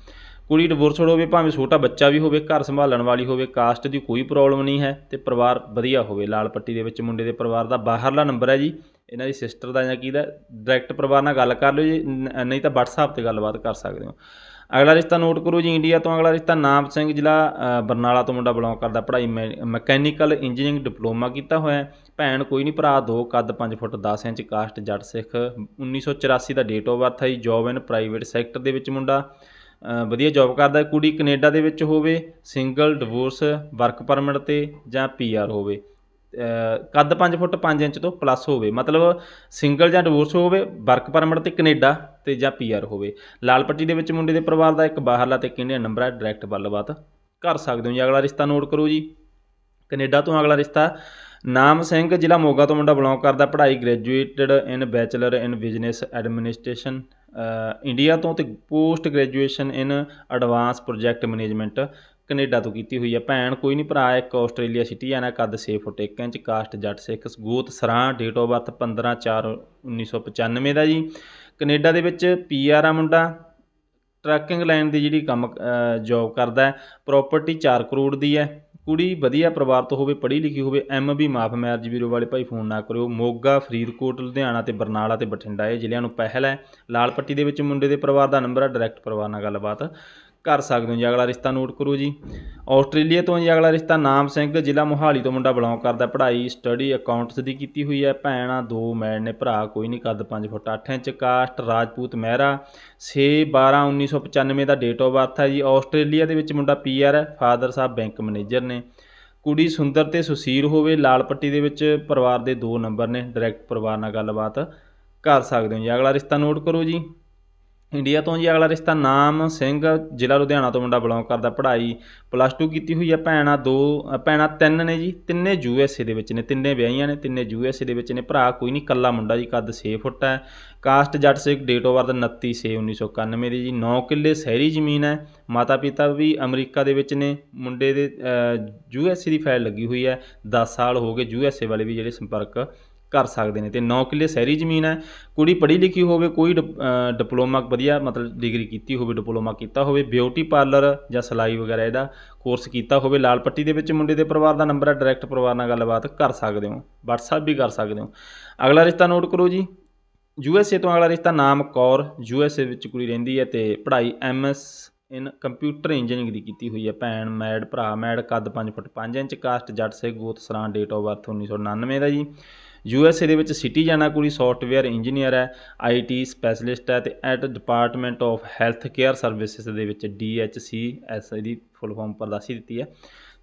ਕੁੜੀ ਡਿਵੋਰਸ ਹੋਵੇ ਭਾਵੇਂ ਛੋਟਾ ਬੱਚਾ ਵੀ ਹੋਵੇ, ਘਰ ਸੰਭਾਲਣ ਵਾਲੀ ਹੋਵੇ ਕਾਸਟ ਦੀ ਕੋਈ ਪ੍ਰੋਬਲਮ ਨਹੀਂ ਹੈ ਤੇ ਪਰਿਵਾਰ ਵਧੀਆ ਹੋਵੇ। ਲਾਲ ਪੱਟੀ ਦੇ ਵਿੱਚ ਮੁੰਡੇ ਦੇ ਪਰਿਵਾਰ ਦਾ ਬਾਹਰਲਾ ਨੰਬਰ ਹੈ ਜੀ। ਇਹਨਾਂ ਦੀ ਸਿਸਟਰ ਦਾ ਜਾਂ ਕਿਹਦਾ ਡਾਇਰੈਕਟ ਪਰਿਵਾਰ ਨਾਲ ਗੱਲ ਕਰ ਲਿਓ ਜੀ ਨਹੀਂ ਤਾਂ WhatsApp ਤੇ ਗੱਲਬਾਤ ਕਰ ਸਕਦੇ ਹੋ। ਅਗਲਾ ਰਿਸ਼ਤਾ ਨੋਟ ਕਰੋ ਜੀ ਇੰਡੀਆ ਤੋਂ ਅਗਲਾ ਰਿਸ਼ਤਾ ਨਾਮ ਸਿੰਘ ਜ਼ਿਲ੍ਹਾ ਬਰਨਾਲਾ ਤੋਂ ਮੁੰਡਾ ਬਿਲੋਂਗ ਕਰਦਾ, ਪੜ੍ਹਾਈ ਮਕੈਨੀਕਲ ਇੰਜੀਨੀਅਰਿੰਗ ਡਿਪਲੋਮਾ ਕੀਤਾ ਹੋਇਆ ਹੈ। ਭੈਣ ਕੋਈ ਨਹੀਂ, ਭਰਾ ਦੋ, ਕੱਦ 5 ਫੁੱਟ 10 ਇੰਚ ਕਾਸਟ ਜੱਟ ਸਿੱਖ 1984 ਦਾ ਡੇਟ ਆਫ ਬਰਥ ਹੈ ਜੀ ਜੌਬ ਇਨ ਪ੍ਰਾਈਵੇਟ ਸੈਕਟਰ ਦੇ ਵਿੱਚ ਮੁੰਡਾ। ਵਧੀਆ ਜੌਬ ਕਰਦਾ ਕੁੜੀ ਕੈਨੇਡਾ ਦੇ ਵਿੱਚ ਹੋਵੇ ਸਿੰਗਲ ਡਿਵੋਰਸ ਵਰਕ ਪਰਮਿਟ ਤੇ ਜਾਂ ਪੀਆਰ ਹੋਵੇ। ਕੱਦ 5 ਫੁੱਟ 5 ਇੰਚ ਤੋਂ ਪਲੱਸ ਹੋਵੇ। ਮਤਲਬ ਸਿੰਗਲ ਜਾਂ ਡਿਵੋਰਸ ਹੋਵੇ ਵਰਕ ਪਰਮਿਟ ਤੇ ਕੈਨੇਡਾ ਤੇ ਜਾਂ ਪੀਆਰ ਹੋਵੇ। ਲਾਲ ਪੱਟੀ ਦੇ ਵਿੱਚ ਮੁੰਡੇ ਦੇ ਪਰਿਵਾਰ ਦਾ ਇੱਕ ਬਾਹਰਲਾ ਤੇ ਕਿੰਨੇ ਨੰਬਰ ਹੈ। ਡਾਇਰੈਕਟ ਗੱਲਬਾਤ ਕਰ ਸਕਦੇ ਹੋ ਜੀ। ਅਗਲਾ ਰਿਸ਼ਤਾ ਨੋਟ ਕਰੋ ਜੀ। ਕੈਨੇਡਾ ਤੋਂ ਅਗਲਾ ਰਿਸ਼ਤਾ ਨਾਮ ਸਿੰਘ, ਜ਼ਿਲ੍ਹਾ ਮੋਗਾ ਤੋਂ ਮੁੰਡਾ ਬਿਲੋਂਗ ਕਰਦਾ। ਪੜ੍ਹਾਈ graduated in bachelor in business administration India ਤੋਂ ਤੇ post graduation in advance project management Canada ਤੋਂ ਕੀਤੀ ਹੋਈ ਹੈ ਭੈਣ, ਕੋਈ ਨਹੀਂ ਭਰਾ, ਇੱਕ ਆਸਟ੍ਰੇਲੀਆ ਸਿਟੀਜ਼ਨ ਹੈ ਕੱਦ 6 ਫੁੱਟ 1 ਇੰਚ, ਕਾਸਟ ਜੱਟ ਸਿੱਖ ਗੋਤ ਸਰਾਂ ਡੇਟ ਆਫ ਬਰਥ 15 4 1995 ਦਾ ਜੀ। ਕੈਨੇਡਾ ਦੇ ਵਿੱਚ ਪੀਆਰ ਆ ਮੁੰਡਾ ਟਰੱਕਿੰਗ ਲਾਈਨ ਦੀ ਜਿਹੜੀ ਕੰਮ ਜੌਬ ਕਰਦਾ ਹੈ ਪ੍ਰਾਪਰਟੀ 4 ਕਰੋੜ ਦੀ ਹੈ। ਕੁੜੀ ਵਧੀਆ ਪਰਿਵਾਰ ਤੋਂ ਹੋਵੇ, ਪੜ੍ਹੀ ਲਿਖੀ ਹੋਵੇ, ਐਮ ਵੀ ਮਾਫ ਮੈਰਿਜ ਵੀਰੋ ਵਾਲੇ ਭਾਈ ਫੋਨ ਨਾ ਕਰਿਓ। ਮੋਗਾ, ਫਰੀਦਕੋਟ, ਲੁਧਿਆਣਾ ਤੇ ਬਰਨਾਲਾ ਤੇ ਬਠਿੰਡਾ ਇਹ ਜ਼ਿਲ੍ਹਿਆਂ ਨੂੰ ਪਹਿਲ ਹੈ। ਲਾਲ ਪੱਟੀ ਦੇ ਵਿੱਚ ਮੁੰਡੇ ਦੇ ਪਰਿਵਾਰ ਦਾ ਨੰਬਰ ਹੈ ਡਾਇਰੈਕਟ ਪਰਿਵਾਰ ਨਾਲ ਗੱਲਬਾਤ। ਕਰ ਸਕਦੇ ਹੋ ਜੀ। ਅਗਲਾ ਰਿਸ਼ਤਾ ਨੋਟ ਕਰੋ ਜੀ। ਆਸਟ੍ਰੇਲੀਆ ਤੋਂ ਜੀ, ਅਗਲਾ ਰਿਸ਼ਤਾ ਨਾਮ ਸਿੰਘ, ਜ਼ਿਲ੍ਹਾ ਮੋਹਾਲੀ ਤੋਂ ਮੁੰਡਾ ਬਿਲੋਂਗ ਕਰਦਾ। ਪੜ੍ਹਾਈ ਸਟੱਡੀ ਅਕਾਊਂਟਸ ਦੀ ਕੀਤੀ ਹੋਈ ਹੈ। ਭੈਣਾਂ ਦੋ ਮੈਡ ਨੇ, ਭਰਾ ਕੋਈ ਨਹੀਂ, ਕੱਦ 5 foot 8 inch caste Rajput Mehra. 6 12 1995 ਦਾ ਡੇਟ ਆਫ ਬਰਥ ਹੈ ਜੀ। ਆਸਟ੍ਰੇਲੀਆ ਦੇ ਵਿੱਚ ਮੁੰਡਾ ਪੀਆਰ ਹੈ ਫਾਦਰ ਸਾਹਿਬ ਬੈਂਕ ਮੈਨੇਜਰ ਨੇ। ਕੁੜੀ ਸੁੰਦਰ ਤੇ ਸੁਸੀਰ ਹੋਵੇ, ਲਾਲ ਪੱਟੀ ਦੇ ਵਿੱਚ ਪਰਿਵਾਰ ਦੇ ਦੋ ਨੰਬਰ ਨੇ। ਡਾਇਰੈਕਟ ਪਰਿਵਾਰ ਨਾਲ ਗੱਲਬਾਤ ਕਰ ਸਕਦੇ ਹੋ ਜੀ। ਅਗਲਾ ਰਿਸ਼ਤਾ ਨੋਟ ਕਰੋ ਜੀ। ਇੰਡੀਆ ਤੋਂ ਜੀ ਅਗਲਾ ਰਿਸ਼ਤਾ ਨਾਮ ਸਿੰਘ, ਜ਼ਿਲ੍ਹਾ ਲੁਧਿਆਣਾ ਤੋਂ ਮੁੰਡਾ ਬਿਲੋਂਗ ਕਰਦਾ, ਪੜ੍ਹਾਈ ਪਲੱਸ 2 ਕੀਤੀ ਹੋਈ ਹੈ, ਭੈਣਾਂ ਦੋ ਭੈਣਾਂ ਤਿੰਨ ਨੇ ਜੀ, ਤਿੰਨੇ ਯੂ ਐੱਸ ਏ ਦੇ ਵਿੱਚ ਨੇ, ਤਿੰਨੇ ਵਿਆਹੀਆਂ ਨੇ, ਤਿੰਨੇ ਯੂ ਐੱਸ ਏ ਦੇ ਵਿੱਚ ਨੇ, ਭਰਾ ਕੋਈ ਨਹੀਂ ਕੱਲਾ ਮੁੰਡਾ ਜੀ, ਕੱਦ 6 ਫੁੱਟ ਹੈ। Caste Jatt Sikh date of birth 29 6 1991 ਦੀ ਜੀ 9 ਕਿੱਲੇ ਸ਼ਹਿਰੀ ਜ਼ਮੀਨ ਹੈ ਮਾਤਾ ਪਿਤਾ ਵੀ ਅਮਰੀਕਾ ਦੇ ਵਿੱਚ ਨੇ, ਮੁੰਡੇ ਦੇ ਯੂ ਐੱਸ ਏ ਦੀ ਫਾਈਲ ਲੱਗੀ ਹੋਈ ਹੈ 10 ਸਾਲ ਹੋ ਗਏ ਯੂ ਐੱਸ ਏ ਵਾਲੇ ਵੀ ਜਿਹੜੇ ਸੰਪਰਕ ਕਰ ਸਕਦੇ ਨੇ ਤੇ 9 ਕਿੱਲੇ ਸ਼ਹਿਰੀ ਜ਼ਮੀਨ ਹੈ। ਕੁੜੀ ਪੜ੍ਹੀ ਲਿਖੀ ਹੋਵੇ, ਕੋਈ ਡਿਪ- ਡਿਪਲੋਮਾ ਵਧੀਆ ਮਤਲਬ ਡਿਗਰੀ ਕੀਤੀ ਹੋਵੇ, ਡਿਪਲੋਮਾ ਕੀਤਾ ਹੋਵੇ ਬਿਊਟੀ ਪਾਰਲਰ ਜਾਂ ਸਿਲਾਈ ਵਗੈਰਾ ਇਹਦਾ ਕੋਰਸ ਕੀਤਾ ਹੋਵੇ, ਲਾਲ ਪੱਟੀ ਦੇ ਵਿੱਚ ਮੁੰਡੇ ਦੇ ਪਰਿਵਾਰ ਦਾ ਨੰਬਰ ਹੈ ਡਾਇਰੈਕਟ ਪਰਿਵਾਰ ਨਾਲ ਗੱਲਬਾਤ ਕਰ ਸਕਦੇ ਹੋ, WhatsApp ਵੀ ਕਰ ਸਕਦੇ ਹੋ। ਅਗਲਾ ਰਿਸ਼ਤਾ ਨੋਟ ਕਰੋ ਜੀ। ਯੂ ਐਸ ਏ ਤੋਂ ਅਗਲਾ ਰਿਸ਼ਤਾ ਨਾਮ ਕੌਰ ਯੂ ਐਸ ਏ ਵਿੱਚ ਕੁੜੀ ਰਹਿੰਦੀ ਹੈ ਤੇ ਪੜ੍ਹਾਈ M S in computer engineering ਦੀ ਕੀਤੀ ਹੋਈ ਹੈ। ਭੈਣ, ਮੈਡ, ਭਰਾ, ਮੈਡ, ਕੱਦ 5 ਫੁੱਟ 5 ਇੰਚ ਕਾਸਟ ਜੱਟ ਸੇ ਗੋਤ, ਸਰਾਂ ਡੇਟ ਆਫ ਬਰਥ 1999 ਦਾ ਜੀ। ਯੂ ਐਸ ਏ ਦੇ ਵਿੱਚ ਸਿਟੀ ਜਾਣਾ ਕੁੜੀ ਸੌਫਟਵੇਅਰ ਇੰਜੀਨੀਅਰ ਹੈ ਆਈ ਟੀ ਸਪੈਸ਼ਲਿਸਟ ਹੈ ਤੇ at department of health care services ਦੇ ਵਿੱਚ ਡੀ ਐਚ ਸੀ ਐਸ ਦੀ ਫੁੱਲ ਫਾਰਮ ਪਰਦਾਸੀ ਦਿੱਤੀ ਹੈ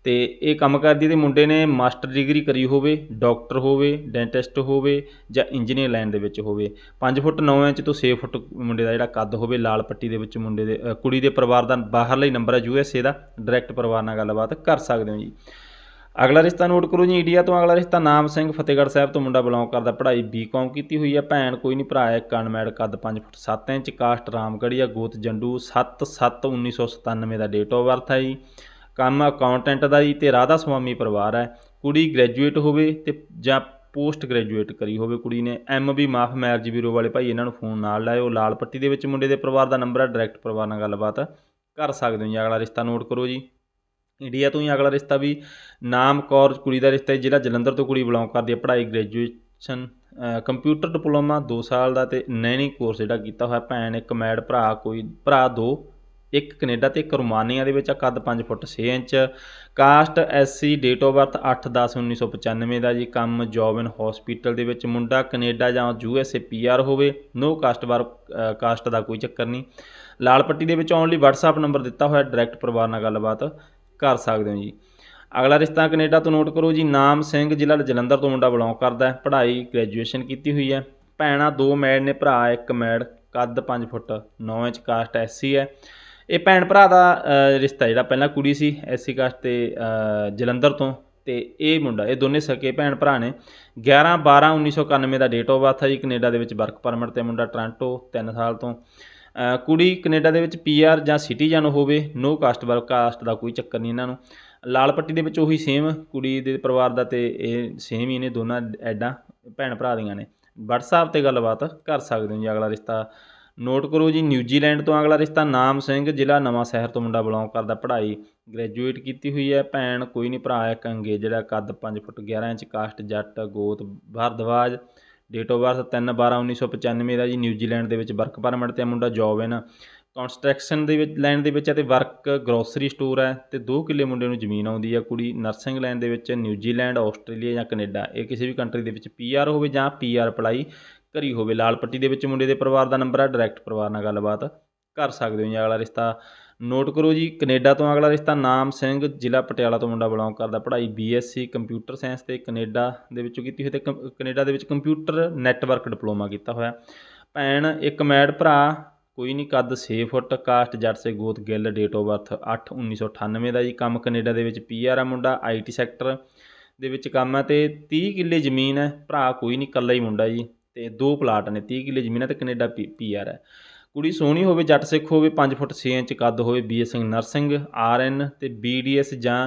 ਤੇ ਇਹ ਕੰਮ ਕਰਦੀ ਤੇ ਮੁੰਡੇ ਨੇ ਮਾਸਟਰ ਡਿਗਰੀ ਕਰੀ ਹੋਵੇ, ਡਾਕਟਰ ਹੋਵੇ, ਡੈਂਟਿਸਟ ਹੋਵੇ ਜਾਂ ਇੰਜੀਨੀਅਰ ਲਾਈਨ ਦੇ ਵਿੱਚ ਹੋਵੇ। 5 ਫੁੱਟ 9 ਇੰਚ ਤੋਂ 6 ਫੁੱਟ ਮੁੰਡੇ ਦਾ ਜਿਹੜਾ ਕੱਦ ਹੋਵੇ, ਲਾਲ ਪੱਟੀ ਦੇ ਵਿੱਚ ਮੁੰਡੇ ਦੇ ਕੁੜੀ ਦੇ ਪਰਿਵਾਰ ਦਾ ਬਾਹਰਲਾ ਹੀ ਨੰਬਰ ਹੈ ਯੂ ਐਸ ਏ ਦਾ ਡਾਇਰੈਕਟ ਪਰਿਵਾਰ ਨਾਲ ਗੱਲਬਾਤ ਕਰ ਸਕਦੇ ਹੋ ਜੀ। ਅਗਲਾ ਰਿਸ਼ਤਾ ਨੋਟ ਕਰੋ ਜੀ, ਇੰਡੀਆ ਤੋਂ ਅਗਲਾ ਰਿਸ਼ਤਾ ਨਾਮ ਸਿੰਘ ਫਤਿਹਗੜ੍ਹ ਸਾਹਿਬ ਤੋਂ ਮੁੰਡਾ ਬਿਲੋਂਗ ਕਰਦਾ। ਪੜ੍ਹਾਈ ਬੀਕਾਮ ਕੀਤੀ ਹੋਈ ਹੈ। ਭੈਣ ਕੋਈ ਨਹੀਂ, ਭਰਾ ਹੈ। ਕਨਮੈਡ ਕੱਦ 5 ਫੁੱਟ 7 ਇੰਚ, ਕਾਸਟ ਰਾਮਗੜੀਆ ਗੋਤ ਜੰਡੂ 7 7 1997 ਦਾ ਡੇਟ ਆਫ ਬਰਥ ਹੈ ਜੀ। ਕੰਮ ਅਕਾਊਂਟੈਂਟ ਦਾ ਜੀ ਤੇ ਰਾਧਾ ਸੁਆਮੀ ਪਰਿਵਾਰ ਹੈ। ਕੁੜੀ ਗ੍ਰੈਜੂਏਟ ਹੋਵੇ ਤੇ ਜਾਂ ਪੋਸਟ ਗ੍ਰੈਜੂਏਟ ਕਰੀ ਹੋਵੇ ਕੁੜੀ ਨੇ ਐਮ ਬੀ ਮਾਫ ਮੈਰਜ਼ ਬਿਊਰੋ ਵਾਲੇ ਭਾਈ ਇਹਨਾਂ ਨੂੰ ਫੋਨ ਨਾਲ ਲਾਇਓ। ਲਾਲ ਪੱਟੀ ਦੇ ਵਿੱਚ ਮੁੰਡੇ ਦੇ ਪਰਿਵਾਰ ਦਾ ਨੰਬਰ ਹੈ। ਡਾਇਰੈਕਟ ਪਰਿਵਾਰ ਨਾਲ ਗੱਲਬਾਤ ਕਰ ਸਕਦੇ ਹੋ ਜੀ। ਅਗਲਾ ਰਿਸ਼ਤਾ ਨੋਟ ਕਰੋ ਜੀ। ਇੰਡੀਆ ਤੋਂ ਹੀ ਅਗਲਾ ਰਿਸ਼ਤਾ ਵੀ ਨਾਮ ਕੌਰ ਕੁੜੀ ਦਾ ਰਿਸ਼ਤਾ ਹੈ, ਜ਼ਿਲ੍ਹਾ ਜਲੰਧਰ ਤੋਂ ਕੁੜੀ ਬਿਲੋਂਗ ਕਰਦੀ ਹੈ ਪੜ੍ਹਾਈ ਗ੍ਰੈਜੂਏਸ਼ਨ ਕੰਪਿਊਟਰ ਡਿਪਲੋਮਾ 2 ਸਾਲ ਦਾ ਤੇ ਨੈਣੀ ਕੋਰਸ ਜਿਹੜਾ ਕੀਤਾ ਹੋਇਆ ਭੈਣ ਇੱਕ ਮੈਡ ਭਰਾ ਕੋਈ ਭਰਾ ਦੋ ਇੱਕ ਕੈਨੇਡਾ ਤੇ ਇੱਕ ਰੋਮਾਨੀਆ ਦੇ ਵਿੱਚ ਕੱਦ 5 foot 6 inch. Caste SC date of birth 8/10/1995 ਦਾ ਜੀ ਕੰਮ ਜੌਬ ਇਨ ਹਸਪੀਟਲ ਦੇ ਵਿੱਚ ਮੁੰਡਾ ਕੈਨੇਡਾ ਜਾਂ U S A P R ਹੋਵੇ ਨੋ ਕਾਸਟ ਵਾਰ ਕਾਸਟ ਦਾ ਕੋਈ ਚੱਕਰ ਨਹੀਂ। ਲਾਲ ਪੱਟੀ ਦੇ ਵਿੱਚ ਆਉਣ ਲਈ WhatsApp ਨੰਬਰ ਦਿੱਤਾ ਹੋਇਆ ਡਾਇਰੈਕਟ ਪਰਿਵਾਰ ਨਾਲ ਗੱਲਬਾਤ। ਕਰ ਸਕਦੇ ਹੋ ਜੀ। ਅਗਲਾ ਰਿਸ਼ਤਾ ਕੈਨੇਡਾ ਤੋਂ ਨੋਟ ਕਰੋ ਜੀ। ਨਾਮ ਸਿੰਘ ਜ਼ਿਲ੍ਹਾ ਜਲੰਧਰ ਤੋਂ ਮੁੰਡਾ ਬਿਲੋਂਗ ਕਰਦਾ ਹੈ। ਪੜ੍ਹਾਈ ਗ੍ਰੈਜੂਏਸ਼ਨ ਕੀਤੀ ਹੋਈ ਹੈ। ਭੈਣਾਂ ਦੋ ਮੈੜ ਨੇ, ਭਰਾ ਇੱਕ ਮੈੜ ਕੱਦ 5 ਫੁੱਟ 9 ਇੰਚ ਕਾਸਟ ਐਸਸੀ ਹੈ। ਇਹ ਭੈਣ ਭਰਾ ਦਾ ਰਿਸ਼ਤਾ ਜਿਹੜਾ ਪਹਿਲਾਂ ਕੁੜੀ ਸੀ, ਐਸਸੀ ਕਾਸਟ ਤੇ ਜਲੰਧਰ ਤੋਂ। ਤੇ ਇਹ ਮੁੰਡਾ, ਇਹ ਦੋਨੇ ਸਕੇ ਭੈਣ ਭਰਾ ਨੇ। 11 12 1991 ਦਾ ਡੇਟ ਆਫ ਬਰਥ ਹੈ ਜੀ। ਕੈਨੇਡਾ ਦੇ ਵਿੱਚ ਵਰਕ ਪਰਮਿਟ ਤੇ ਮੁੰਡਾ ਟੋਰਾਂਟੋ 3 ਸਾਲ ਤੋਂ। ਕੁੜੀ ਕੈਨੇਡਾ ਦੇ ਵਿੱਚ ਪੀਆਰ ਜਾਂ ਸਿਟੀਜ਼ਨ ਹੋਵੇ ਨੋ ਕਾਸਟ ਵਰਕ ਕਾਸਟ ਦਾ ਕੋਈ ਚੱਕਰ ਨਹੀਂ ਇਹਨਾਂ ਨੂੰ। ਲਾਲ ਪੱਟੀ ਦੇ ਵਿੱਚ ਉਹੀ ਸੇਮ ਕੁੜੀ ਦੇ ਪਰਿਵਾਰ ਦਾ ਤੇ ਇਹ ਸੇਮ ਹੀ ਨੇ ਦੋਨਾਂ ਐਡਾਂ, ਭੈਣ ਭਰਾ ਦੀਆਂ ਨੇ। WhatsApp ਤੇ ਗੱਲਬਾਤ ਕਰ ਸਕਦੇ ਹੋ ਜੀ ਅਗਲਾ ਰਿਸ਼ਤਾ। ਨੋਟ ਕਰੋ ਜੀ, ਨਿਊਜ਼ੀਲੈਂਡ ਤੋਂ ਅਗਲਾ ਰਿਸ਼ਤਾ ਨਾਮ ਸਿੰਘ ਜ਼ਿਲ੍ਹਾ ਨਵਾਂ ਸ਼ਹਿਰ ਤੋਂ ਮੁੰਡਾ ਬਿਲੋਂਗ ਕਰਦਾ। ਪੜ੍ਹਾਈ ਗ੍ਰੈਜੂਏਟ ਕੀਤੀ ਹੋਈ ਹੈ, ਭੈਣ ਕੋਈ ਨਹੀਂ, ਭਰਾ ਹੈ ਕੰਗੇ ਜਿਹੜਾ ਕੱਦ 5 ਫੁੱਟ 11 ਇੰਚ, ਕਾਸਟ, ਜੱਟ, ਗੋਤ, ਭਾਰਦਵਾਜ। ਡੇਟ ਆਫ ਬਰਥ 3 12 1995 ਦਾ ਜੀ ਨਿਊਜ਼ੀਲੈਂਡ ਦੇ ਵਿੱਚ ਵਰਕ ਪਰਮਿਟ ਤੇ ਮੁੰਡਾ ਜੌਬ ਇਨ ਕੰਸਟਰਕਸ਼ਨ ਦੇ ਵਿੱਚ ਲਾਈਨ ਦੇ ਵਿੱਚ ਹੈ ਤੇ ਵਰਕ ਗਰੋਸਰੀ ਸਟੋਰ ਹੈ ਤੇ 2 ਕਿੱਲੇ ਮੁੰਡੇ ਨੂੰ ਜ਼ਮੀਨ ਆਉਂਦੀ ਹੈ ਕੁੜੀ ਨਰਸਿੰਗ ਲਾਈਨ ਦੇ ਵਿੱਚ ਨਿਊਜ਼ੀਲੈਂਡ ਆਸਟ੍ਰੇਲੀਆ ਜਾਂ ਕੈਨੇਡਾ ਇਹ ਕਿਸੇ ਵੀ ਕੰਟਰੀ ਦੇ ਵਿੱਚ ਪੀਆਰ ਹੋਵੇ ਜਾਂ ਪੀਆਰ ਅਪਲਾਈ ਕਰੀ ਹੋਵੇ। ਲਾਲ ਪੱਟੀ ਦੇ ਵਿੱਚ ਮੁੰਡੇ ਦੇ ਪਰਿਵਾਰ ਦਾ ਨੰਬਰ ਹੈ ਡਾਇਰੈਕਟ ਪਰਿਵਾਰ ਨਾਲ ਗੱਲਬਾਤ ਕਰ ਸਕਦੇ ਹੋ ਜੀ, ਅਗਲਾ ਰਿਸ਼ਤਾ ਨੋਟ ਕਰੋ ਜੀ, ਕੈਨੇਡਾ ਤੋਂ ਅਗਲਾ ਰਿਸ਼ਤਾ ਨਾਮ ਸਿੰਘ, ਜ਼ਿਲ੍ਹਾ ਪਟਿਆਲਾ ਤੋਂ ਮੁੰਡਾ ਬਿਲੋਂਗ ਕਰਦਾ, ਪੜ੍ਹਾਈ ਬੀਐਸਸੀ ਕੰਪਿਊਟਰ ਸਾਇੰਸ ਤੇ ਕੈਨੇਡਾ ਦੇ ਵਿੱਚੋਂ ਕੀਤੀ ਹੋਈ ਤੇ ਕੰ- ਕੈਨੇਡਾ ਦੇ ਵਿੱਚ ਕੰਪਿਊਟਰ ਨੈਟਵਰਕ ਡਿਪਲੋਮਾ ਕੀਤਾ ਹੋਇਆ। ਭੈਣ, ਇੱਕ ਮੈਡ ਭਰਾ, ਕੋਈ ਨਹੀਂ ਕੱਦ 6 ਫੁੱਟ, ਕਾਸਟ ਜੱਟ ਸੇ ਗੋਤ ਗਿੱਲ ਡੇਟ ਆਫ ਬਰਥ 8 1998 ਦਾ ਜੀ, ਕੰਮ ਕੈਨੇਡਾ ਦੇ ਵਿੱਚ ਪੀਆਰ ਆ ਮੁੰਡਾ ਆਈਟੀ ਸੈਕਟਰ ਦੇ ਵਿੱਚ ਕੰਮ ਹੈ ਤੇ 30 ਕਿੱਲੇ ਜ਼ਮੀਨ ਹੈ, ਭਰਾ ਕੋਈ ਨਹੀਂ ਇਕੱਲਾ ਹੀ ਮੁੰਡਾ ਜੀ, ਤੇ ਦੋ ਪਲਾਟ ਨੇ 30 ਕਿੱਲੇ ਜ਼ਮੀਨ ਹੈ ਤੇ ਕੈਨੇਡਾ ਪੀਆਰ ਹੈ। ਕੁੜੀ ਸੋਹਣੀ ਹੋਵੇ, ਜੱਟ ਸਿੱਖ ਹੋਵੇ 5 ਫੁੱਟ 6 ਇੰਚ ਕੱਦ ਹੋਵੇ ਬੀਐਸਸੀ ਨਰਸਿੰਗ ਆਰਐਨ ਤੇ ਬੀਡੀਐਸ ਜਾਂ